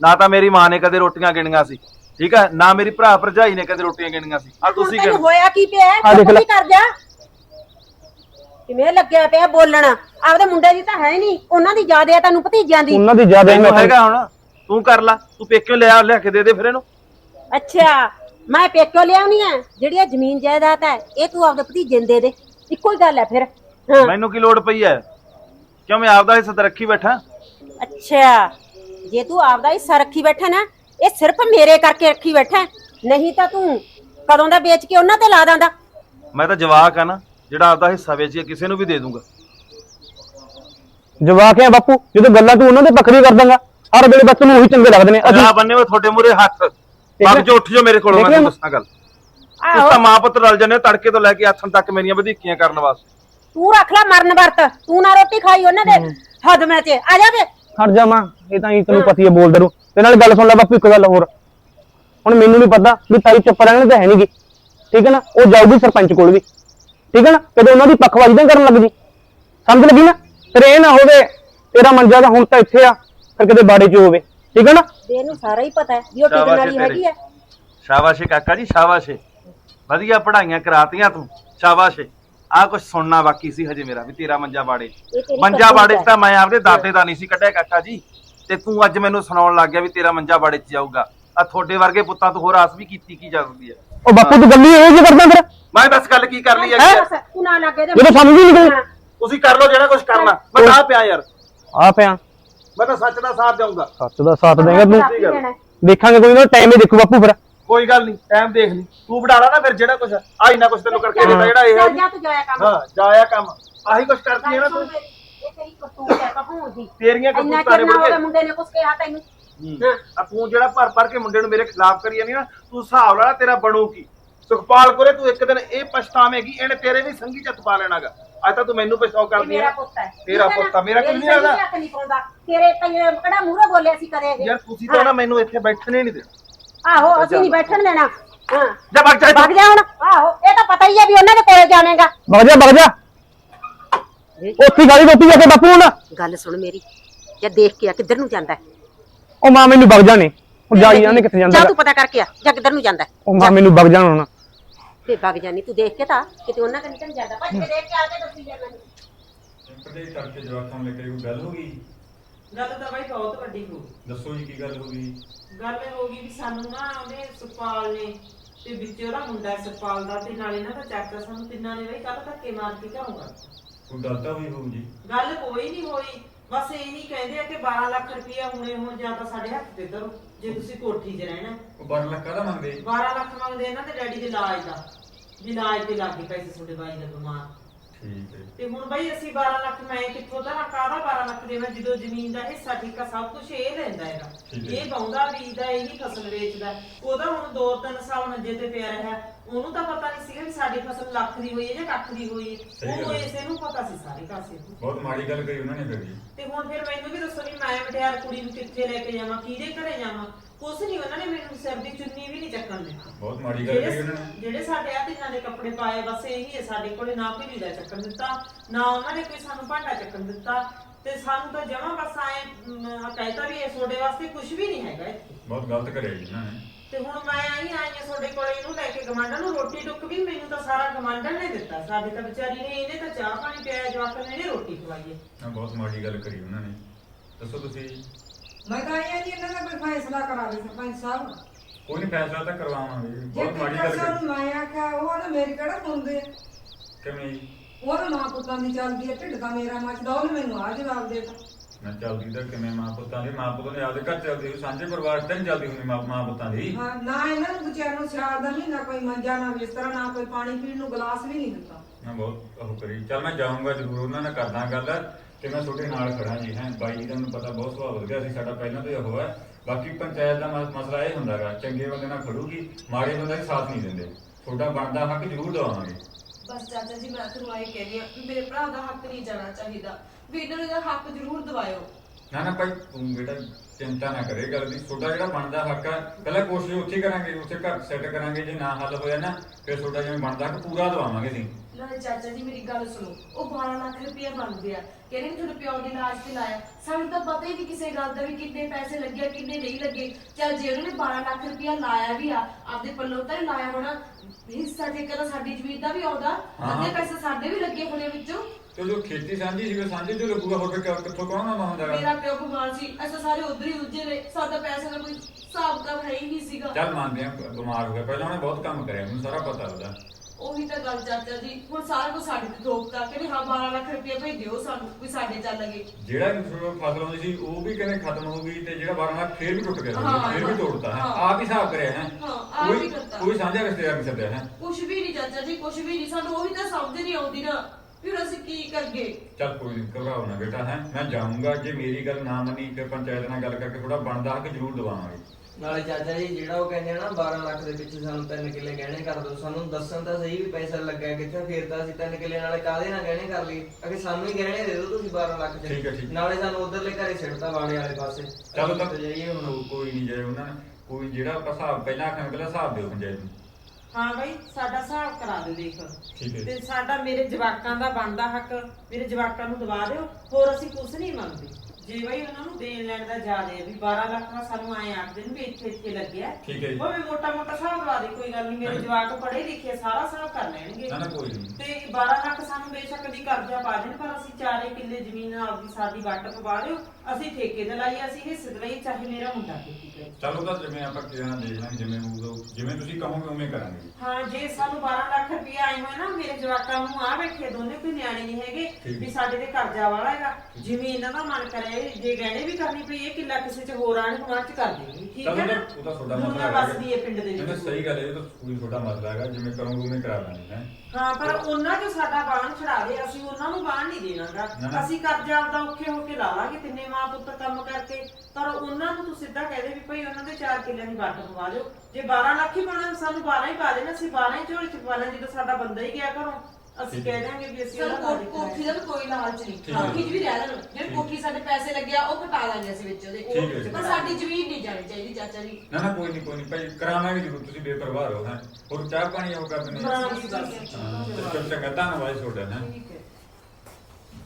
ਨਾ ਤਾਂ ਮੇਰੀ ਮਾਂ ਨੇ ਕਦੇ ਰੋਟੀਆਂ ਗਿਣੀਆਂ ਸੀ ਠੀਕ ਹੈ? ਨਾ ਮੇਰੀ ਭਰਾ ਭਰਜਾਈ ਨੇ ਕਦੇ ਰੋਟੀਆਂ ਗਿਣੀਆਂ ਸੀ। ਆ ਤੁਸੀਂ ਤੈਨੂੰ ਗਿਣ। ਹੋਇਆ ਕੀ ਪਿਆ? ਆ ਦੇਖ ਚੁੱਪ ਲੈ। ਵੀ ਕਰ ਜਾ ਕਿਵੇਂ ਲੱਗਿਆ ਪਿਆ ਬੋਲਣ? ਆਪਦੇ ਮੁੰਡੇ ਦੀ ਤਾਂ ਹੈ ਨਹੀਂ। ਉਹਨਾਂ ਦੀ ਜ਼ਿਆਦਾ ਆ ਤੈਨੂੰ ਭਤੀਜਿਆਂ ਦੀ। ਉਹਨਾਂ ਦੀ ਜ਼ਿਆਦਾ ਤੈਨੂੰ ਮੈਂ ਹੈਗਾ ਹੁਣ। ਤੂੰ ਕਰ ਲੈ। ਤੂੰ ਪੇਕਿਓ ਲਿਆ ਲਿਆ ਕੇ ਦੇ ਦੇ ਫਿਰ ਇਹਨੂੰ। ਅੱਛਾ ਮੈਂ ਪੇਕਿਓ ਲਿਆਉਣੀ ਆ। ਜਿਹੜੀ ਇਹ ਜ਼ਮੀਨ ਜਾਇਦਾਦ ਹੈ ਇਹ ਤੂੰ ਆਪਦੇ ਭਤੀਜੇ ਨੂੰ ਦੇ ਦੇ। ਇੱਕੋ ਹੀ ਗੱਲ ਹੈ ਫਿਰ। ਹਾਂ। ਮੈਨੂੰ ਕੀ ਲੋੜ ਪਈ ਹੈ ਕਿਉਂ ਮੈਂ ਆਪਦਾ ਹਿੱਸਾ ਤਾਂ ਰੱਖੀ ਬੈਠਾ? ਅੱਛਾ ਜੇ ਤੂੰ ਆਪਦਾ ਹਿੱਸਾ ਰੱਖੀ ਬੈਠਾ ਨਾ ਇਹ ਸਿਰਫ ਮੇਰੇ ਕਰਕੇ ਰੱਖੀ ਬੈਠਾ ਨਹੀਂ ਤਾਂ ਤੂੰ ਕਦੋਂ ਦਾ ਵੇਚ ਕੇ ਉਹਨਾਂ ਤੇ ਲਾ ਦਿੰਦਾ? ਮੈਂ ਤਾਂ ਜਵਾਕ ਆ ਨਾ ਜਿਹੜਾ ਆਪਦਾ ਹਿੱਸਾ ਵੇਚ ਕੇ ਕਿਸੇ ਨੂੰ ਵੀ ਦੇ ਦੂੰਗਾ। ਜਵਾਕ ਹੈ ਬਾਪੂ ਜਦੋਂ ਗੱਲਾਂ ਤੂੰ ਉਹਨਾਂ ਦੇ ਪੱਖਰੀ ਕਰ ਦਾਂਗਾ ਹਰ ਵੇਲੇ ਬੱਚੇ ਨੂੰ ਉਹੀ ਚੰਗੇ ਲੱਗਦੇ ਨੇ। ਅਸੀਂ ਅਜਾ ਬੰਨੇ ਉਹ ਤੁਹਾਡੇ ਮੂਰੇ ਹੱਥ। ਵਗ ਜੋ ਉੱਠ ਜੋ ਮੇਰੇ ਕੋਲੋਂ ਮੈਂ ਤੁਹਾਨੂੰ? ਦੱਸਾਂ ਗੱਲ। ਆਹੋ ਤੁਸੀਂ ਤਾਂ ਮਾਂ ਪੁੱਤ ਰਲ ਜੰਨੇ ਤੜਕੇ ਤੋਂ ਲੈ ਕੇ ਹੱਥਾਂ ਤੱਕ ਮੇਰੀਆਂ ਵਧੀਕੀਆਂ ਕਰਨ ਵਾਸਤੇ। ਤੂੰ ਰੱਖ ਲੈ ਮਰਨ ਵਰਤ। ਤੂੰ ਨਾ ਰੋਟੀ ਖਾਈ ਉਹਨਾਂ ਦੇ ਹਦਮੇ ਤੇ ਆ ਜਾ ਵੇ ਹਟ ਜਾ ਮਾਂ ਇਹ ਤਾਂ ਹੀ ਤੈਨੂੰ ਪਤੀ ਹੈ ਬੋਲਦੇ ਰੂ ਤੇ ਨਾਲ ਗੱਲ ਸੁਣ ਲੈ ਬਾਪੂ ਇੱਕ ਗੱਲ ਹੋਰ। ਹੁਣ ਮੈਨੂੰ ਨਹੀਂ ਪਤਾ ਵੀ ਤਾਈ ਚੁੱਪ ਰਹਿਣ ਤਾਂ ਹੈ ਨਹੀਂਗੀ ਠੀਕ ਹੈ ਨਾ? ਉਹ ਜਾਊਗੀ ਸਰਪੰਚ ਕੋਲ ਵੀ। ਠੀਕ ਹੈ ਨਾ? ਕਦੇ ਉਹਨਾਂ ਦੀ ਪੱਖਵਾਜੀ ਤਾਂ ਕਰਨ ਲੱਗ ਜੀ। ਸਮਝ ਲੱਗੀ ਨਾ? ਫਿਰ ਇਹ ਨਾ ਹੋਵੇ ਤੇਰਾ ਮੰਜਾ ਤਾਂ ਹੁਣ ਤਾਂ ਇੱਥੇ ਆ ਫਿਰ ਕਿਤੇ ਬਾੜੇ 'ਚ ਹੋਵੇ। ਠੀਕ ਹੈ ਨਾ? ਤੇ ਇਹਨੂੰ ਸਾਰਾ ਹੀ ਪਤਾ ਹੈ ਵੀ ਉਹ ਟਿਕਣ ਵਾਲੀ ਹੈਗੀ ਹੈ। ਸ਼ਾਬਾਸ਼ ਏ ਕਾਕਾ ਜੀ ਸ਼ਾਬਾਸ਼ ਏ। ਵਧੀਆ ਪੜਾਈਆਂ ਕਰਾਤੀਆਂ ਤੂੰ। ਸ਼ਾਬਾਸ਼ ਏ। ਆ ਕੁਝ ਸੁਣਨਾ ਬਾਕੀ ਸੀ ਹਜੇ ਮੇਰਾ ਵੀ ਤੇਰਾ ਮੰਜਾ ਬਾੜੇ। 'ਚ। ਇਹ ਤੇਰੀ ਮੰਜਾ ਬਾੜੇ 'ਚ। ਤਾਂ ਮੈਂ ਆਪਦੇ ਦਾਦੇ ਦਾ ਨਹੀਂ ਸੀ ਕੱਢਿਆ ਕਾਕਾ ਜੀ। ਤੇ ਤੂੰ ਅੱਜ ਮੈਨੂੰ ਸੁਣਾਉਣ ਲੱਗ ਗਿਆ ਵੀ ਤੇਰਾ ਮੰਜਾ ਬਾੜੇ 'ਚ ਜਾਊਗਾ। ਆ ਤੁਹਾਡੇ ਵਰਗੇ ਪੁੱਤਾਂ ਤੋਂ ਹੋਰ ਆਸ ਵੀ ਕੀਤੀ ਕੀ ਜਾ ਸਕਦੀ ਹੈ? ਉਹ ਬਾਪੂ ਤੂੰ ਗੱਲੀ ਇਹ ਕੀ ਕਰਦਾ ਫਿਰ? ਮੈਂ ਦੱਸ ਗੱਲ ਕੀ ਕਰ ਲਈ ਹੈ ਬਸ, ਤੂੰ ਨਾ ਲੱਗੇ ਤੇ ਜਦੋਂ ਸਮਝ ਹੀ ਨਹੀਂ ਗਈ ਤੁਸੀਂ ਕਰ ਲਓ ਜਿਹੜਾ ਕੁਝ ਕਰਨਾ। ਮੈਂ ਤਾਂ ਪਿਆ ਯਾਰ। ਆ ਪਿਆ। ਮੈਂ ਤਾਂ ਸੱਚ ਦਾ ਸਾਥ ਦੇਵਾਂਗਾ ਸੱਚ ਦਾ ਸਾਥ ਦੇਗਾ ਤੂੰ। ਦੇਣਾ। ਦੇਖਾਂਗੇ ਕੋਈ ਨਾ ਟਾਈਮ ਹੀ ਦੇਖੂ ਬਾਪੂ ਫਿਰ। ਕੋਈ ਗੱਲ ਨਹੀਂ ਟਾਈਮ ਦੇਖ ਲਈ। ਤੂੰ ਵਡਾ ਲਾ ਨਾ ਫਿਰ ਜਿਹੜਾ ਕੁਝ ਆ। ਇੰਨਾ ਕੁਝ ਤੈਨੂੰ ਕਰਕੇ ਦਿੱਤਾ ਜਿਹੜਾ ਇਹ ਚੱਲ ਜਾ ਤੂੰ ਜਾਇਆ ਕੰਮ। ਹਾਂ ਜਾਇਆ ਕੰਮ। ਆਹੀ ਕੁਝ ਕਰਦੀ ਹੈ ਨਾ ਤੂੰ। ਇਹ ਤੇਰੀ ਕਰਤੂਤ ਹੈ ਕਪੂਰ ਦੀ ਤੇਰੀਆਂ ਇੰਨਾ ਕਪੂਤਾਂ ਚਿਰ ਨੇ ਨਾ ਮੁੜ ਉਹਦੇ ਕੇ ਮੁੰਡੇ ਨੇ ਕੁਝ ਕਿਹਾ ਤੈਨੂੰ। ਹਾਂ। ਆ ਤੂੰ ਜਿਹੜਾ ਭਰ ਭਰ ਕੇ ਮੁੰਡੇ ਨੂੰ ਮੇਰੇ ਖਿਲਾਫ ਕਰੀ ਜਾਂਦੀ ਨਾ ਤੂੰ ਹਿਸਾਬ ਲਾ ਤੇਰਾ ਬਣੂ ਕੀ? ਸੁਖਪਾਲ ਕੋਰੇ ਤੂੰ ਇੱਕ ਦਿਨ ਇਹ ਪਛਤਾਵੇਂਗੀ ਇਹਨੇ ਤੇਰੇ ਵੀ ਸੰਗੀ ਚ ਪਾ ਲੈਣਾਗਾ। ਅੱਜ ਤਾਂ ਤੂੰ ਮੈਨੂੰ ਪਛਤਾਉ ਇਹ ਕਰਦੀ ਮੇਰਾ ਹੈ। ਪੁੱਤ ਹੈ। ਤੇਰਾ ਠੀਕ ਹੈ ਪੁੱਤ ਨਾ? ਆ, ਮੇਰਾ ਕੋਈ ਮੇਰੀ ਨਹੀਂ ਹੈਗਾ। ਸਹੀ ਹੱਥ ਨਹੀਂ ਪਾਉਂਦਾ। ਤੇਰੇ ਕਈ ਕਿਹੜਾ ਮੂਹਰੇ ਬੋਲਿਆ ਸੀ ਕਦੇ ਇਹ? ਯਾਰ ਤੁਸੀਂ ਤਾਂ ਨਾ ਮੈਨੂੰ ਇੱਥੇ ਬੈਠਣੇ ਨਹੀਂ ਦੇਣਾ ਆਹੋ ਅਸੀਂ ਨਹੀਂ ਬੈਠਣ ਦੇਣਾ। ਹਾਂ। ਜਾ ਭੱਜ ਜਾ ਇੱਥੋਂ। ਵਗ ਜਾ ਹੁਣ। ਆਹੋ ਇਹ ਤਾਂ ਪਤਾ ਹੀ ਹੈ ਵੀ ਉਹਨਾਂ ਦੇ ਕੋਲੇ ਜਾਵੇਂਗਾ। ਵਗ ਜਾ ਵਗ ਜਾ। ਉੱਥੇ ਗਾਲੀ ਰੋਟੀ ਜਾ ਕੇ ਬਾਪੂ ਹੁਣ ਗੱਲ ਸੁਣ ਮੇਰੀ ਜਾਂ ਦੇਖ ਕੇ ਆ ਕਿੱਧਰ ਨੂੰ ਜਾਂਦਾ ਹੈ? ਉਹ ਮਾਂ ਮੈਨੂੰ ਵਗ ਜਾਣੇ। ਉਹ ਜਾਈ ਜਾਂਦੇ ਕਿੱਥੇ ਜਾਂਦਾ ਜਾ ਤੂੰ ਪਤਾ ਕਰਕੇ ਆ ਜਾਂ ਕਿੱਧਰ ਨੂੰ ਜਾਂਦਾ ਹੈ? ਉਹ ਮਾਂ ਮੈਨੂੰ ਵਗ ਜਾਣ ਹੁਣ। ਤੇ ਵਗ ਜਾਨੀ ਤੂੰ ਦੇਖ ਕੇ ਤਾਂ ਕਿਤੇ ਉਹਨਾਂ ਕੰਨ ਕੰਨ ਜਾਂਦਾ। ਭੱਜ ਕੇ ਦੇਖ ਕੇ ਆ ਕੇ ਦੱਸੀ ਜਾ ਮੈਨੂੰ। ਕਦੇ ਕਰਕੇ ਜਵਾਕਾਂ ਨੂੰ ਲੈ ਕੇ ਕੋਈ ਗੱਲ ਹੋ ਗਈ? ਗੱਲ ਤਾਂ ਬਾਈ ਬਹੁਤ ਵੱਡੀ ਹੋ ਗਈ। ਦੱਸੋ ਜੀ ਕੀ ਗੱਲ ਹੋ ਗਈ? ਗੱਲ ਇਹ ਹੋ ਗਈ ਵੀ ਸਾਨੂੰ ਨਾ ਉਹਨੇ ਸੁਪਾਲ ਨੇ ਤੇ ਵਿੱਚ ਉਹਦਾ ਮੁੰਡਾ ਸੁਪਾਲ ਦਾ ਤੇ ਨਾਲੇ ਨਾ ਤਾਂ ਚਾਚਾ ਸਾਨੂੰ ਤਿੰਨਾਂ ਨੇ ਬਈ ਕੱਲ ਧੱਕੇ ਮਾਰ ਕੇ ਕੱਢ ਕੋਈ ਗੱਲ ਤਾਂ ਹੋਈ ਹੋਊ ਜੀ। ਗੱਲ ਕੋਈ ਨਹੀਂ ਹੋਈ। ਬਸ ਇਹ ਨਹੀਂ ਕਹਿੰਦੇ ਆ ਕਿ 12 ਲੱਖ ਰੁਪਇਆ ਹੁਣੇ ਹੁਣ ਜਾਂ ਤਾਂ ਸਾਡੇ ਹੱਥ ਤੇ ਧਰੋ ਜੇ ਤੁਸੀਂ ਕੋਠੀ 'ਚ ਰਹਿਣਾ। ਉਹ 12 ਲੱਖ ਕਾਹਦਾ ਮੰਗਦੇ? 12 ਲੱਖ ਮੰਗਦੇ ਇਹਨਾਂ ਦੇ ਡੈਡੀ ਦੇ ਇਲਾਜ ਦਾ। ਵੀ ਇਲਾਜ ਤੇ ਲੱਗ ਗਏ ਪੈਸੇ ਤੁਹਾਡੇ ਬਾਈ ਦਾ ਬਿਮਾਰ। ਠੀਕ ਹੈ ਤੇ ਹੁਣ ਬਈ ਅਸੀਂ 12 ਲੱਖ ਮੈਂ ਕਿੱਥੋਂ ਦਾ ਕਾਹਦਾ 12 ਲੱਖ ਦੇਵਾਂ? ਜਦੋਂ ਜ਼ਮੀਨ ਦਾ ਹਿੱਸਾ ਠੇਕਾ ਸਭ ਕੁਝ ਇਹ ਲੈਂਦਾ ਹੈਗਾ। ਠੀਕ ਹੈ। ਇਹ ਬਾਉਂਦਾ ਬੀਜਦਾ ਇਹੀ ਫਸਲ ਵੇਚਦਾ। ਉਹਦਾ ਹੁਣ 2-3 ਸਾਲ ਮੰਜੇ ਤੇ ਪਿਆ ਰਿਹਾ। ਉਹਨੂੰ ਤਾਂ ਪਤਾ ਨਹੀਂ ਸੀਗਾ ਵੀ ਸਾਡੀ ਫਸਲ ਲੱਖ ਦੀ ਹੋਈ ਹੈ ਜਾਂ ਕੱਖ ਦੀ ਹੋਈ ਸਹੀ ਹੈ ਗੱਲ ਉਹ ਹੈ। ਇਸੇ ਨੂੰ ਪਤਾ ਸੀ ਸਾਰੇ ਕਾਸੇ ਨੂੰ। ਬਹੁਤ ਮਾੜੀ ਗੱਲ ਕਰੀ ਉਹਨਾਂ ਨੇ ਫਿਰ ਜੀ ਤੇ ਹੁਣ ਫਿਰ ਮੈਨੂੰ ਵੀ ਦੱਸੋ ਵੀ ਮੈਂ ਮਠਿਆਰ ਕੁੜੀ ਨੂੰ ਕਿੱਥੇ ਲੈ ਕੇ ਜਾਵਾਂ ਕਿਹਦੇ ਘਰੇ ਜਾਵਾਂ? ਕੁਛ ਨਹੀਂ ਉਹਨਾਂ ਨੇ ਮੈਨੂੰ ਸਿਰ ਦੀ ਚੁੰਨੀ ਵੀ ਨਹੀਂ ਚੱਕਣ ਦਿੱਤੀ। ਬਹੁਤ ਮਾੜੀ ਗੱਲ ਕਰੀ ਉਹਨਾਂ ਨੇ। ਜਿਹੜੇ ਸਾਡੇ ਆ ਤਿੰਨਾਂ ਦੇ ਕੱਪੜੇ ਪਾਏ ਬਸ ਇਹੀ ਹੈ ਸਾਡੇ ਕੋਲੇ ਨਾ ਕੋਈ ਲੀੜਾ ਚੱਕਣ ਦਿੱਤਾ ਨਾ ਉਹਨਾਂ ਨੇ ਕੋਈ ਸਾਨੂੰ ਭਾਂਡਾ ਚੱਕਣ ਦਿੱਤਾ ਤੇ ਸਾਨੂੰ ਤਾਂ ਜਮਾ ਬਸ ਆਏ ਕਹਿਤਾ ਵੀ ਇਹ ਤੁਹਾਡੇ ਵਾਸਤੇ ਕੁਝ ਵੀ ਨਹੀਂ ਹੈਗਾ ਇੱਥੇ। ਬਹੁਤ ਗਲਤ ਕਰਿਆ ਜੀ ਉਹਨਾਂ ਨੇ। ਤੇ ਹੁਣ ਮੈਂ ਆਈ ਆਈ ਆ ਤੁਹਾਡੇ ਕੋਲੇ ਇਹਨੂੰ ਲੈ ਕੇ ਗਵਾਂਢਣ ਨੂੰ ਰੋਟੀ ਟੁੱਕ ਵੀ ਮੈਨੂੰ ਤਾਂ ਸਾਰਾ ਗਵਾਂਢਣ ਨੇ ਦਿੱਤਾ। ਸਾਡੇ ਤਾਂ ਵਿਚਾਰੀ ਨੇ ਇਹਨੇ ਤਾਂ ਚਾਹ ਪਾਣੀ ਪਿਆਇਆ ਜਵਾਕਾਂ ਨੇ ਇਹਨੇ ਰੋਟੀ ਖਵਾਈ ਹੈ। ਬਹੁਤ ਮਾੜੀ ਗੱਲ ਕਰੀ ਉਹਨਾਂ ਨੇ। ਦੱਸੋ ਤੁਸੀਂ। ਮੈਂ ਤਾਂ ਇਹ ਜੀ ਇਹਨਾਂ ਦਾ ਕੋਈ ਫੈਸਲਾ ਕਰਾ ਦੇ ਸਰਪੰਚ ਸਾਹਿਬ। ਕੋਈ ਨਹੀਂ ਫੈਸਲਾ ਤਾਂ ਕਰਵਾਵਾਂਗੇ ਜੇ। ਬਹੁਤ ਮਾੜੀ ਗੱਲ ਟੀਚਰ ਕਰੀ। ਨੂੰ ਮੈਂ ਆਖਿਆ ਉਹ ਨਾ ਮੇਰੀ ਕਿਹੜਾ ਸੁਣਦੇ? ਆ? ਕਿਵੇਂ ਜੀ? ਉਹ ਤਾਂ ਮਾਂ ਪੁੱਤਾਂ ਦੀ ਚੱਲਦੀ ਹੈ ਢਿੱਡ ਦਾ ਮੇਰਾ ਮੱਚਦਾ ਉਹਨੇ ਮੈਨੂੰ ਆ ਜਵਾਬ ਦੇਤਾ। ਮੈਂ ਚੱਲਦੀ ਤਾਂ ਕਿਵੇਂ ਮਾਂ ਪੁੱਤਾਂ ਦੀ? ਮਾਂ ਪੁੱਤਾਂ ਦੇ ਆਪਦੇ ਘਰ ਚੱਲਦੀ ਹੋਈ ਸਾਂਝੇ ਪਰਿਵਾਰ 'ਚ ਤਾਂ ਨਹੀਂ ਚੱਲਦੀ ਹੁੰਦੀ ਮਾਂ ਮਾਂ ਪੁੱਤਾਂ ਦੀ। ਹਾਂ ਨਾ ਇਹਨਾਂ ਨੂੰ ਵਿਚਾਰ ਨੂੰ ਸਿਆਲ ਦਾ ਮਹੀਨਾ ਕੋਈ ਮੰਜਾ ਨਾ ਬਿਸਤਰਾ ਨਾ ਕੋਈ ਪਾਣੀ ਪੀਣ ਨੂੰ ਗਲਾਸ ਵੀ ਨਹੀਂ ਦਿੱਤਾ। ਮੈਂ ਬਹੁਤ ਉਹ ਕਰੀ। ਚੱਲ ਮੈਂ ਜਾਊਂਗਾ ਜ਼ਰੂਰ ਉਹਨਾਂ ਨਾਲ ਕਰਦਾ ਗੱਲ। ਤੇ ਮੈਂ ਤੁਹਾਡੇ ਨਾਲ ਖੜਾ ਜੀ ਹੈ। ਬਾਈ ਜੀ ਦਾ ਮੈਨੂੰ ਪਤਾ ਬਹੁਤ ਸੁਭਾਅ ਵਧੀਆ ਸੀ ਸਾਡਾ ਪਹਿਲਾਂ ਤੋਂ ਹੀ ਉਹ ਹੈ। ਬਾਕੀ ਪੰਚਾਇਤ ਦਾ ਮਸ- ਮਸਲਾ ਇਹ ਹੁੰਦਾਗਾ ਚੰਗੇ ਬੰਦੇ ਨਾਲ ਖੜੂਗੀ ਮਾੜੇ ਬੰਦੇ ਦਾ ਸਾਥ ਨਹੀਂ ਦਿੰਦੇ। ਤੁਹਾਡਾ ਬਣਦਾ ਹੱਕ ਜ਼ਰੂਰ ਦਵਾਵਾਂਗੇ। ਬਸ ਚਾਚਾ ਜੀ ਮੈਂ ਤੁਹਾਨੂੰ ਆਏ ਕਹਿੰਦੀ ਆ ਵੀ ਮੇਰੇ ਭਰਾ ਦਾ ਹੱਕ ਨਹੀਂ ਜਾਣਾ ਚਾਹੀਦਾ। ਵੀ ਇਹਨਾਂ ਨੂੰ ਇਹਦਾ ਹੱਕ ਜ਼ਰੂਰ ਦਿਵਾਇਓ। ਨਾ ਨਾ ਭਾਈ ਤੂੰ ਬੇਟਾ ਚਿੰਤਾ ਨਾ ਕਰੇ ਗੱਲ ਦੀ। ਤੁਹਾਡਾ ਜਿਹੜਾ ਬਣਦਾ ਹੱਕ ਹੈ ਪਹਿਲਾਂ ਕੋਸ਼ਿਸ਼ ਉੱਥੇ ਹੀ ਕਰਾਂਗੇ ਉੱਥੇ ਘਰ ਸੈੱਟ ਕਰਾਂਗੇ ਜੇ ਨਾ ਹੱਲ ਹੋਇਆ ਨਾ ਫਿਰ ਤੁਹਾਡਾ ਜਿਵੇਂ ਬਣਦਾ ਹੱਕ ਪੂਰਾ ਦਵਾਵਾਂਗੇ ਅਸੀਂ। ਨਾਲੇ ਚਾਚਾ ਜੀ ਮੇਰੀ ਗੱਲ ਸੁਣੋ ਉਹ 12 ਲੱਖ ਰੁਪਇਆ ਬਣਦੇ ਆ। ਕਹਿੰਦੇ ਨੇ ਤੁਹਾਡੇ ਪਿਓ ਦੇ ਇਲਾਜ ਤੇ ਲਾਇਆ? ਸਾਨੂੰ ਤਾਂ ਪਤਾ ਹੀ ਨਹੀਂ ਕਿਸੇ ਗੱਲ ਦਾ ਵੀ ਕਿੰਨੇ ਪੈਸੇ ਲੱਗੇ ਆ, ਕਿੰਨੇ ਨਹੀਂ ਲੱਗੇ। ਚੱਲ ਜੇ ਉਹਨਾਂ ਨੇ 12 ਲੱਖ ਰੁਪਇਆ ਲਾਇਆ ਵੀ ਆ ਆਪਦੇ ਪੱਲੋਂ ਤਾਂ ਨੀ ਲਾਇਆ ਹੋਣਾ। ਹਿੱਸਾ ਠੇਕਾ ਤਾਂ ਸਾਡੀ ਜ਼ਮੀਨ ਦਾ ਵੀ ਆਉਂਦਾ। ਹਾਂ। ਅੱਧੇ ਪੈਸੇ ਸਾਡੇ ਵੀ ਲੱਗੇ ਹੋਣੇ ਵਿੱਚੋਂ। ਤੇ ਜੋ ਖੇਤੀ ਸਾਂਝੀ ਸੀ ਉਹ ਸਾਂਝੀ ਤੋਂ ਲੱਗੂਗਾ? ਹੋਰ ਕਿੱਥੋਂ- ਕੌਣ ਆਉਂਦਾ ਹੁੰਦਾ? ਮੇਰਾ? ਪਿਓ ਬਿਮਾਰ ਸੀ। ਅਸੀਂ ਸਾਰੇ ਉਧਰ ਹੀ ਉਲਝੇ ਰਹੇ ਸਾਡਾ ਪੈਸੇ ਦਾ ਕੋਈ ਹਿਸਾਬ ਤਾਂ ਹੈ ਹੀ ਨਹੀਂ ਸੀਗਾ। ਚੱਲ ਮੰਨਦੇ ਆ ਬਿਮਾਰ ਹੋ ਗਿਆ। ਪਹਿਲਾਂ ਉਹਨੇ ਬਹੁਤ ਕੰਮ ਕਰਿਆ ਮੈਨੂੰ ਸਾਰਾ ਪਤਾ ਉਹਦਾ। ਉਹੀ ਤਾਂ ਗੱਲ ਚਾਚਾ ਜੀ ਹੁਣ ਸਾਰਾ ਕੁਝ ਸਾਡੇ ਤੇ ਥੋਪਤਾ ਕਹਿੰਦੇ ਹਾਂ 12 ਲੱਖ ਰੁਪਏ ਭੇਜਿਓ ਸਾਨੂੰ ਕੋਈ ਸਾਡੇ ਚੱਲ ਗਏ ਜਿਹੜਾ ਵੀ ਤੁਹਾਨੂੰ ਫਸਲ ਆਉਂਦੀ ਸੀ ਉਹ ਵੀ ਕਹਿੰਦੇ ਖਤਮ ਹੋ ਗਈ ਤੇ ਜਿਹੜਾ 12 ਲੱਖ ਫੇਰ ਵੀ ਟੁੱਟ ਗਿਆ ਹਾਂ, ਫੇਰ ਵੀ ਤੋੜਤਾ ਹੈ। ਹਾਂ। ਆਪ ਹੀ ਹਿਸਾਬ ਕਰਿਆ ਹੈ। ਹਾਂ, ਆਪ ਹੀ ਕੋਈ ਕਰਤਾ। ਕੋਈ ਸਾਂਝਾ ਰਿਸ਼ਤੇਦਾਰ ਨਹੀਂ ਸੱਦਿਆ ਹੈ। ਕੁਝ ਵੀ ਨਹੀਂ ਚਾਚਾ ਜੀ ਕੁਝ ਵੀ ਨਹੀਂ। ਸਾਨੂੰ ਉਹੀ ਤਾਂ ਸਮਝ ਨਹੀਂ ਆਉਂਦੀ ਨਾ ਫਿਰ ਅਸੀਂ ਕੀ ਕਰਗੇ ਚੱਲ ਕੋਈ ਨੀ, ਘਬਰਾਓ ਨਾ ਬੇਟਾ ਹੈ। ਮੈਂ ਜਾਊਂਗਾ ਜੇ ਮੇਰੀ ਗੱਲ ਨਾ ਮੰਨੀ ਫਿਰ ਪੰਚਾਇਤ ਨਾਲ ਗੱਲ ਕਰਕੇ ਥੋੜਾ ਬਣਦਾ ਹੱਕ ਜ਼ਰੂਰ ਦਵਾਵਾਂਗੇ। ਨਾਲੇ ਚਾਚਾ ਜੀ ਜਿਹੜਾ ਉਹ ਕਹਿੰਦੇ ਆ ਨਾ 12 ਲੱਖ ਦੇ ਪਿੱਛੇ ਸਾਨੂੰ ਤਿੰਨ ਕਿੱਲੇ ਗਹਿਣੇ ਕਰ ਦਿਓ। ਸਾਨੂੰ ਦੱਸਣ ਤਾਂ ਸਹੀ ਵੀ ਪੈਸਾ ਲੱਗਾ ਕਿੱਥੇ ਫੇਰ ਤਾਂ ਅਸੀਂ ਤਿੰਨ ਕਿੱਲੇ ਨਾਲੇ ਕਾਦੇ ਨਾਲ ਗਹਿਣੇ ਕਰ ਲਈ ਅਗੇ ਸਾਨੂੰ ਹੀ ਗਹਿਣੇ ਦੇ ਦਿਓ ਤੁਸੀਂ 12 ਲੱਖ ਦੇ। ਠੀਕ ਹੈ, ਠੀਕ। ਨਾਲੇ ਸਾਨੂੰ ਉਧਰਲੇ ਘਰੇ ਛੱਡਤਾ ਵਾੜੇ ਵਾਲੇ ਪਾਸੇ। ਚਲੋ ਤਾਂ ਤੇ ਜਾਈਏ ਹੁਣ ਕੋਈ- ਕੋਈ ਨਹੀਂ ਜਾਏ ਉਹਨਾਂ ਨੇ। ਕੋਈ ਜਿਹੜਾ ਆਪਾਂ ਹਿਸਾਬ ਪਹਿਲਾਂ ਆਖਾਂ ਪਹਿਲਾਂ ਹਿਸਾਬ ਦਿਓ ਪੰਚਾਇਤ ਨੂੰ। ਹਾਂ ਬਾਈ ਸਾਡਾ ਹਿਸਾਬ ਕਰਾ ਦਿਓ ਦੇਖ। ਠੀਕ ਹੈ ਤੇ ਸਾਡਾ ਮੇਰੇ ਜਵਾਕਾਂ ਦਾ ਬਣਦਾ ਹੱਕ ਮੇਰੇ ਜਵਾਕਾਂ ਨੂੰ ਦਵਾ ਦਿਓ। ਹੋਰ ਅਸੀਂ ਕੁਝ ਨਹੀਂ ਮੰਗਦੇ। ਜੇ ਬਈ ਉਹਨਾਂ ਨੂੰ ਦੇਣ ਲੈਣ ਦਾ ਜ਼ਿਆਦਾ ਹੈ ਵੀ 12 ਲੱਖ ਦਾ ਸਾਨੂੰ ਐ ਆਖਦੇ ਨੇ ਵੀ ਇੱਥੇ ਇੱਥੇ ਲੱਗਿਆ ਠੀਕ ਹੈ ਜੀ। ਉਹ ਵੀ ਮੋਟਾ ਮੋਟਾ ਹਿਸਾਬ ਲਾ ਦੇ ਕੋਈ ਗੱਲ ਨਹੀਂ ਮੇਰੇ ਜਵਾਕ ਪੜ੍ਹੇ ਲਿਖੇ ਸਾਰਾ ਹਿਸਾਬ ਕਰ ਲੈਣਗੇ। ਨਾ ਨਾ ਕੋਈ ਨਹੀਂ। ਤੇ 12 ਲੱਖ ਸਾਨੂੰ ਬੇਸ਼ੱਕ ਦੀ ਕਰਜ਼ਾ ਪਾ ਦੇਣ ਪਰ ਅਸੀਂ ਚਾਰੇ ਕਿੱਲੇ ਜ਼ਮੀਨ ਆਪਦੀ ਸਾਡੀ ਵੱਟ ਪਵਾ ਦਿਓ। ਅਸੀਂ ਠੇਕੇ ਤੇ ਲਾਈ ਅਸੀਂ ਹਿੱਸੇ ਤੇ ਲਈ ਚਾਹੇ ਮੇਰਾ ਮੁੰਡਾ ਖੇਤੀ ਕਰੇ ਚਲੋ ਤਾਂ ਜਿਵੇਂ ਆਪਾਂ ਕਿਹਨਾਂ ਦੇਖ ਲਾਂਗੇ ਜਿਵੇਂ ਹੋਊਗਾ ਜਿਵੇਂ ਤੁਸੀਂ ਕਹੋਗੇ ਉਵੇਂ ਕਰਾਂਗੇ। ਹਾਂ ਜੇ ਸਾਨੂੰ 12 ਲੱਖ ਰੁਪਏ ਆਏ ਹੋਏ ਨਾ ਮੇਰੇ ਜਵਾਕਾਂ ਨੂੰ ਆ ਬੈਠੇ ਦੋਨੇ ਕੋਈ ਨਿਆਣੇ ਨਹੀਂ ਹੈਗੇ ਠੀਕ। ਵੀ ਸਾਡੇ ਤੇ ਕਰਜ਼ਾ ਵਾਲਾ ਹੈਗਾ। ਜਿਵੇਂ ਇਹਨਾਂ ਦਾ ਮਨ ਜੇ ਗਹਿਣੇ ਵੀ ਕਰਨੀ ਪਈ ਇਹ ਕਿੱਲਾ ਕਿਸੇ ਚ ਹੋਰ ਆਣ ਗੁਆਂਢ ਚ ਕਰ ਦੇਣਗੇ ਠੀਕ ਹੈ ਨਾ? ਤਾਂ ਉਹ ਤਾਂ ਤੁਹਾਡਾ ਦੁਨੀਆ ਮਸਲਾ ਵੱਸਦੀ ਹੈ ਪਿੰਡ ਦੇ ਨਹੀਂ, ਨਹੀਂ, ਵਿੱਚ। ਸਹੀ ਗੱਲ ਹੈ ਇਹ ਤਾਂ ਕੋਈ ਤੁਹਾਡਾ ਮਸਲਾ ਹੈਗਾ ਜਿਵੇਂ ਕਰੋਗੇ ਉਵੇਂ ਕਰਾ ਲਾਂਗੇ ਹੈ। ਹਾਂ ਪਰ ਉਹਨਾਂ ਜੋ ਸਾਡਾ ਬਾਣ ਛੜਾ ਦੇ ਅਸੀਂ ਉਹਨਾਂ ਨੂੰ ਬਾਣ ਨਹੀਂ ਨਾ, ਦੇਣਾਗਾ ਨਾ। ਅਸੀਂ ਕਰਜ਼ਾ ਆਪਦਾ ਔਖੇ ਹੋ ਕੇ ਲਾ ਲਾਂਗੇ ਤਿੰਨੇ ਮਾਂ ਪੁੱਤ ਕੰਮ ਕਰਕੇ। ਪਰ ਉਹਨਾਂ ਨੂੰ ਤੂੰ ਸਿੱਧਾ ਕਹਿ ਦੇ ਵੀ ਭਾਈ ਉਹਨਾਂ ਦੇ 4 ਕਿੱਲਿਆਂ ਦੀ ਵੱਟ ਪਵਾ ਦਿਓ। ਜੇ 12 ਲੱਖ ਹੀ ਪਾਣਾ ਸਾਨੂੰ 12 ਹੀ ਪਾ ਦੇਣਾ ਅਸੀਂ 12 ਹੀ ਝੋਲੀ ਚ ਪਾ ਲੈਣਾ ਜਦੋਂ ਸਾਡਾ ਬੰਦਾ ਹੀ ਗਿਆ ਘਰੋਂ। ਅਸੀਂ ਕਹਿ ਦਾਂਗੇ ਵੀ ਅਸੀਂ ਸਰ ਉਹਦਾ ਕੋਠੀ ਦਾ ਤਾਂ ਕੋਈ ਲਾਲਚ ਨਹੀਂ। ਠੀਕ ਹੈ। ਕੋਠੀ 'ਚ ਵੀ ਰਹਿ ਲੈਣ। ਜੇ ਕੋਠੀ ਸਾਡੇ ਪੈਸੇ ਲੱਗਿਆ ਉਹ ਕਟਾ ਲਾਂਗੇ ਅਸੀਂ ਵਿੱਚ ਠੀਕ ਹੈ ਉਹਦੇ ਜੀ। ਪਰ ਸਾਡੀ ਜ਼ਮੀਨ ਨਹੀਂ ਜਾਣੀ ਚਾਹੀਦੀ ਚਾਚਾ ਜੀ। ਨਾ ਨਾ ਕੋਈ ਨਹੀਂ ਕੋਈ ਨਹੀਂ। ਭਾਈ ਕਰਾਵਾਂਗੇ ਜ਼ਰੂਰ ਤੁਸੀਂ ਬੇਪਰਵਾਹ ਰਹੋ ਹੈ। ਹੋਰ ਚਾਹ ਪਾਣੀ ਉਹ ਕਰ ਦਿੰਦੇ ਹਾਂ ਬਸ, ਬਸ। ਹਾਂ, ਤੇ ਚਲੋ ਚੰਗਾ। ਧੰਨਵਾਦ ਤੁਹਾਡਾ ਠੀਕ ਹੈ।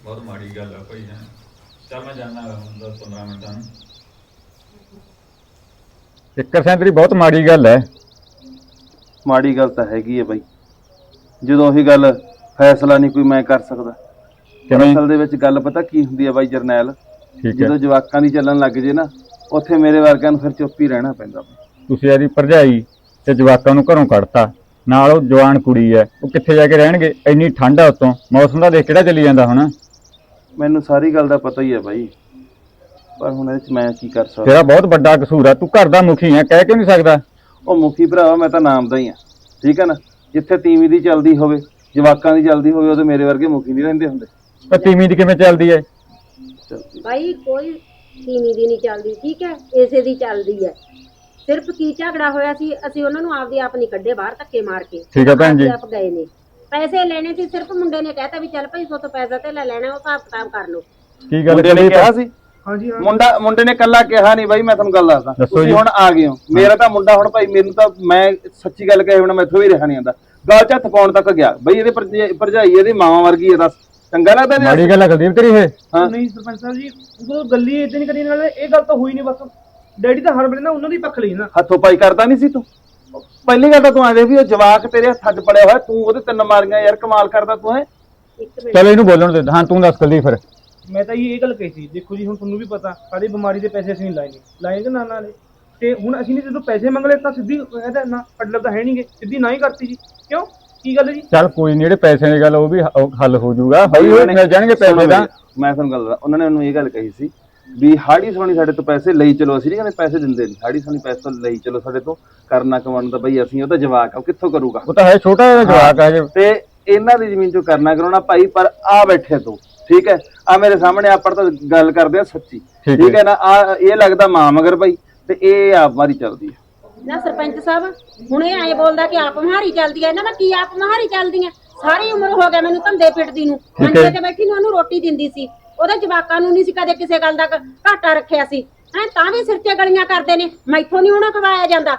ਬਹੁਤ ਮਾੜੀ ਗੱਲ ਆ ਭਾਈ ਹੈ। ਚੱਲ ਮੈਂ ਜਾਣਾ ਹੁਣ 10 15 ਮਿੰਟਾਂ ਨੂੰ ਚੱਕਰ ਸੈਂਤਰੀ ਬਹੁਤ ਮਾੜੀ ਗੱਲ ਹੈ। ਮਾੜੀ ਗੱਲ ਤਾਂ ਹੈਗੀ ਹੈ ਬਾਈ ਜਦੋਂ ਉਹੀ ਗੱਲ ਫੈਸਲਾ ਨਹੀਂ ਕੋਈ ਮੈਂ ਕਰ ਸਕਦਾ। ਕਿਵੇਂ? ਅਸਲ ਦੇ ਵਿੱਚ ਗੱਲ ਪਤਾ ਕੀ ਹੁੰਦੀ ਹੈ ਬਾਈ ਜਰਨੈਲ? ਠੀਕ ਹੈ। ਜਦੋਂ ਜਵਾਕਾਂ ਦੀ ਚੱਲਣ ਲੱਗ ਜੇ ਨਾ ਉੱਥੇ ਮੇਰੇ ਵਰਗਿਆਂ ਨੂੰ ਫਿਰ ਚੁੱਪ ਹੀ ਰਹਿਣਾ ਪੈਂਦਾ। ਤੁਸੀਂ ਇਹਦੀ ਭਰਜਾਈ ਤੇ ਜਵਾਕਾਂ ਨੂੰ ਘਰੋਂ ਕੱਢਤਾ। ਨਾਲ ਉਹ ਜਵਾਨ ਕੁੜੀ ਹੈ ਉਹ ਕਿੱਥੇ ਜਾ ਕੇ ਰਹਿਣਗੇ? ਇੰਨੀ ਠੰਡ ਆ ਉਤੋਂ। ਮੌਸਮ ਦਾ ਦੇਖ ਕਿਹੜਾ ਚੱਲੀ ਜਾਂਦਾ ਹੁਣ? ਮੈਨੂੰ ਸਾਰੀ ਗੱਲ ਦਾ ਪਤਾ ਹੀ ਹੈ ਬਾਈ। ਪਰ ਹੁਣ ਇਹਦੇ ਚ ਮੈਂ ਕੀ ਕਰ ਸਕਦਾ? ਤੇਰਾ ਬਹੁਤ ਵੱਡਾ ਕਸੂਰ ਆ। ਤੂੰ ਘਰ ਦਾ ਮੁਖੀ ਹੈ ਕਹਿ ਕਿਉਂ ਨਹੀਂ ਸਕਦਾ? ਉਹ ਮੁਖੀ ਭਰਾਵਾ ਮੈਂ ਤਾਂ ਨਾਮ ਦਾ ਹੀ ਆ। ਠੀਕ ਹੈ ਨਾ? ਜਿੱਥੇ ਤੀਵੀਂ ਦੀ ਚੱਲਦੀ ਹੋਵੇ ਜਵਾਕਾਂ ਦੀ ਚੱਲਦੀ ਹੋਵੇ ਉਹਦੇ ਮੇਰੇ ਵਰਗੇ ਮੁਖੀ ਨਹੀਂ ਰਹਿੰਦੇ ਹੁੰਦੇ। ਪਰ ਤੀਵੀਂ ਦੀ ਕਿਵੇਂ ਚੱਲਦੀ ਹੈ? ਚੱਲਦੀ। ਭਾਈ ਕੋਈ ਤੀਵੀਂ ਦੀ ਨਹੀਂ ਚੱਲਦੀ ਠੀਕ ਹੈ? ਇਸੇ ਦੀ ਚੱਲਦੀ ਹੈ। ਸਿਰਫ ਕੀ ਝਗੜਾ ਹੋਇਆ ਸੀ ਅਸੀਂ ਉਹਨਾਂ ਨੂੰ ਆਪਦੀ ਆਪ ਨਹੀਂ ਕੱਢੇ ਬਾਹਰ ਧੱਕੇ ਮਾਰ ਕੇ। ਠੀਕ ਹੈ ਭੈਣ ਜੀ। ਆਪ ਗਏ ਨੇ। ਪੈਸੇ ਲੈਣੇ ਸੀ ਸਿਰਫ ਮੁੰਡੇ ਨੇ ਕਹਿਤਾ ਵੀ ਚੱਲ ਭਾਈ ਸੋ ਤੋਂ ਪੈਸਾ ਤੇ ਲੈ ਲੈਣਾ ਉਹ ਹਿਸਾਬ ਕਿਤਾਬ ਕਰ ਲਓ। ਕੀ ਗੱਲ ਮੁੰਡੇ ਨੇ ਕਰੀ ਕਿਹਾ ਸੀ? ਹਾਂਜੀ ਹਾਂ। ਮੁੰਡਾ ਮੁੰਡੇ ਨੇ ਕੱਲਾ ਕਿਹਾ ਨਹੀਂ ਬਾਈ ਮੈਂ ਤੁਹਾਨੂੰ ਗੱਲ ਦੱਸਦਾ। ਦੱਸੋ ਤੁਸੀਂ ਜੀ। ਹੁਣ ਆ ਗਏ ਹੋ। ਮੇਰਾ ਤਾਂ ਮੁੰਡਾ ਹੁਣ ਭਾਈ ਮੈਨੂੰ ਤਾਂ ਮੈਂ ਸੱਚੀ ਗੱਲ ਕਹੇ ਹੁਣ ਮੈਥੋਂ ਵੀ ਰਿਹਾ ਨਹੀਂ ਆਂਦਾ ਗਾਲ ਚ ਹੱਥ ਪਾਉਣ ਤੱਕ ਗਿਆ। ਬਈ ਇਹਦੇ ਭਰਜਾਈ ਭਰਜਾਈ ਇਹਦੀ ਮਾਵਾਂ ਵਰਗੀ ਹੈ ਦੱਸ। ਚੰਗਾ ਲੱਗਦਾ ਜੀ ਮਾੜੀ ਗੱਲ ਆ ਕੁਲਦੀਪ ਤੇਰੀ ਇਹ। ਹਾਂ। ਨਹੀਂ ਸਰਪੰਚ ਸਾਹਿਬ ਜੀ ਉਹ ਗੱਲੀ ਇਦਾਂ ਨਹੀਂ ਕਰੀ ਨਾਲ ਇਹ ਗੱਲ ਤਾਂ ਹੋਈ ਨਹੀਂ ਬਸ। ਡੈਡੀ ਤਾਂ ਹਰ ਵੇਲੇ ਨਾ ਉਹਨਾਂ ਦੀ ਪੱਖ ਲਈ ਨਾ। ਹੱਥੋਂ ਪਾਈ ਕਰਦਾ ਨਹੀਂ ਸੀ ਤੂੰ? ਪਹਿਲੀ ਗੱਲ ਤਾਂ ਤੂੰ ਆਂਦੇ ਵੀ ਉਹ ਜਵਾਕ ਤੇਰੇ ਹੱਥ 'ਚ ਪੜਿਆ ਹੋਇਆ ਤੂੰ ਉਹਦੇ ਤਿੰਨ ਮਾਰੀਆਂ ਯਾਰ ਕਮਾਲ ਕਰਦਾ ਤੂੰ ਹੈ। ਇੱਕ ਮਿੰਟ। ਚਲ ਇਹਨੂੰ ਬੋਲਣ ਦੇ ਹਾਂ ਤੂੰ ਦੱਸ ਕੁਲਦੀਪ ਫਿਰ। ਮੈਂ ਤਾਂ ਇਹ ਗੱਲ ਕਹੀ ਸੀ ਦੇਖੋ ਜੀ ਹੁਣ ਤੁਹਾਨੂੰ ਵੀ ਪਤਾ ਸਾਡੀ ਬਿਮਾਰੀ ਦੇ ਪੈਸੇ ਅਸੀਂ ਨਹੀਂ ਲਾਏ ਨੇ। ਲਾਏ ਕਿ ਨਾ ਨਾ ਨੇ। ਤੇ ਹੁਣ ਅਸੀਂ ਨੇ ਜਦੋਂ ਪੈਸੇ ਮੰਗ ਲਏ ਤਾਂ ਸਿੱਧੀ ਇਹਦਾ ਨਾ ਮਤਲਬ ਤਾਂ ਹੈ ਨਹੀਂਗੇ ਸਿੱਧੀ ਨਾ ਹੀ ਕਰਤੀ ਜੀ। ਕਿਉਂ? ਕੀ ਗੱਲ ਜੀ ਚੱਲ ਕੋਈ ਨਹੀਂ ਜਿਹੜੇ ਪੈਸੇ ਦੀ ਗੱਲ ਉਹ ਵੀ ਹ- ਹੱਲ ਹੋ ਜਾਊਗਾ। ਹੌਲੀ ਹੌਲੀ ਮਿਲ ਜਾਣਗੇ ਪੈਸੇ ਤਾਂ। ਮੈਂ ਤੁਹਾਨੂੰ ਗੱਲ ਦੱਸਦਾ ਉਹਨਾਂ ਨੇ ਮੈਨੂੰ ਇਹ ਗੱਲ ਕਹੀ ਸੀ ਵੀ ਹਾੜੀ ਸੋਣੀ ਸਾਡੇ ਤੋਂ ਪੈਸੇ ਲਈ ਚਲੋ ਅਸੀਂ ਨਹੀਂ ਕਹਿੰਦੇ ਪੈਸੇ ਦਿੰਦੇ ਨਹੀਂ ਹਾੜੀ ਸੋਣੀ ਪੈਸੇ ਤੋਂ ਲਈ ਚਲੋ ਸਾਡੇ ਤੋਂ ਕਰਨਾ ਕਮਾਉਣ ਦਾ ਬਈ ਅਸੀਂ ਉਹ ਤਾਂ ਜਵਾਕ ਆ ਉਹ ਕਿੱਥੋਂ ਕਰੂਗਾ? ਉਹ ਤਾਂ ਹੈ ਛੋਟਾ ਜਿਹਾ ਜਵਾਕ ਆ ਜੇ ਤੇ ਇਹਨਾਂ ਦੀ ਜ਼ਮੀਨ ਚੋਂ ਕਰਨਾ ਕਰਾਉਣਾ ਭਾਈ ਪਰ ਆ ਬੈਠੇ ਤੂੰ ਠੀਕ ਹੈ? ਆ ਮੇਰੇ ਸਾਹਮਣੇ ਆਪਾਂ ਤਾਂ ਗੱਲ ਕਰਦੇ ਆ ਸੱਚੀ ਠੀਕ ਠੀਕ ਹੈ। ਹੈ ਨਾ? ਆ ਇਹ ਲੱਗਦਾ ਮਾਂ ਮਗਰ ਭਾਈ ਤੇ ਇਹ ਆਪ ਮਾਰੀ ਚੱਲਦੀ ਹੈ। ਨਾ ਸਰਪੰਚ ਸਾਹਿਬ ਹੁਣ ਇਹ ਐਂ ਬੋਲਦਾ ਕਿ ਆਪ ਮਹਾਰੀ ਚੱਲਦੀ ਹੈ ਨਾ ਮੈਂ ਕੀ ਆਪ ਮਹਾਰੀ ਚੱਲਦੀ ਹੈ ਸਾਰੀ ਉਮਰ ਹੋ ਗਿਆ ਮੈਨੂੰ ਧੰਦੇ ਫਿਰਦੀ ਨੂੰ। ਹੈ। ਮੰਜੇ ਤੇ ਬੈਠੀ ਨੂੰ ਉਹਨੂੰ ਰੋਟੀ ਦਿੰਦੀ ਸੀ। ਉਹਦੇ ਜਵਾਕਾਂ ਨੂੰ ਨਹੀਂ ਸੀ ਕਦੇ ਕਿਸੇ ਗੱਲ ਦਾ ਘਾਟਾ ਰੱਖਿਆ ਸੀ। ਹੈ ਤਾਂ ਵੀ ਸਿਰ ਤੇ ਗਲੀਆਂ ਕਰਦੇ ਨੇ। ਮੈਥੋਂ ਨਹੀਂ ਉਹਨਾਂ ਖਵਾਇਆ ਜਾਂਦਾ।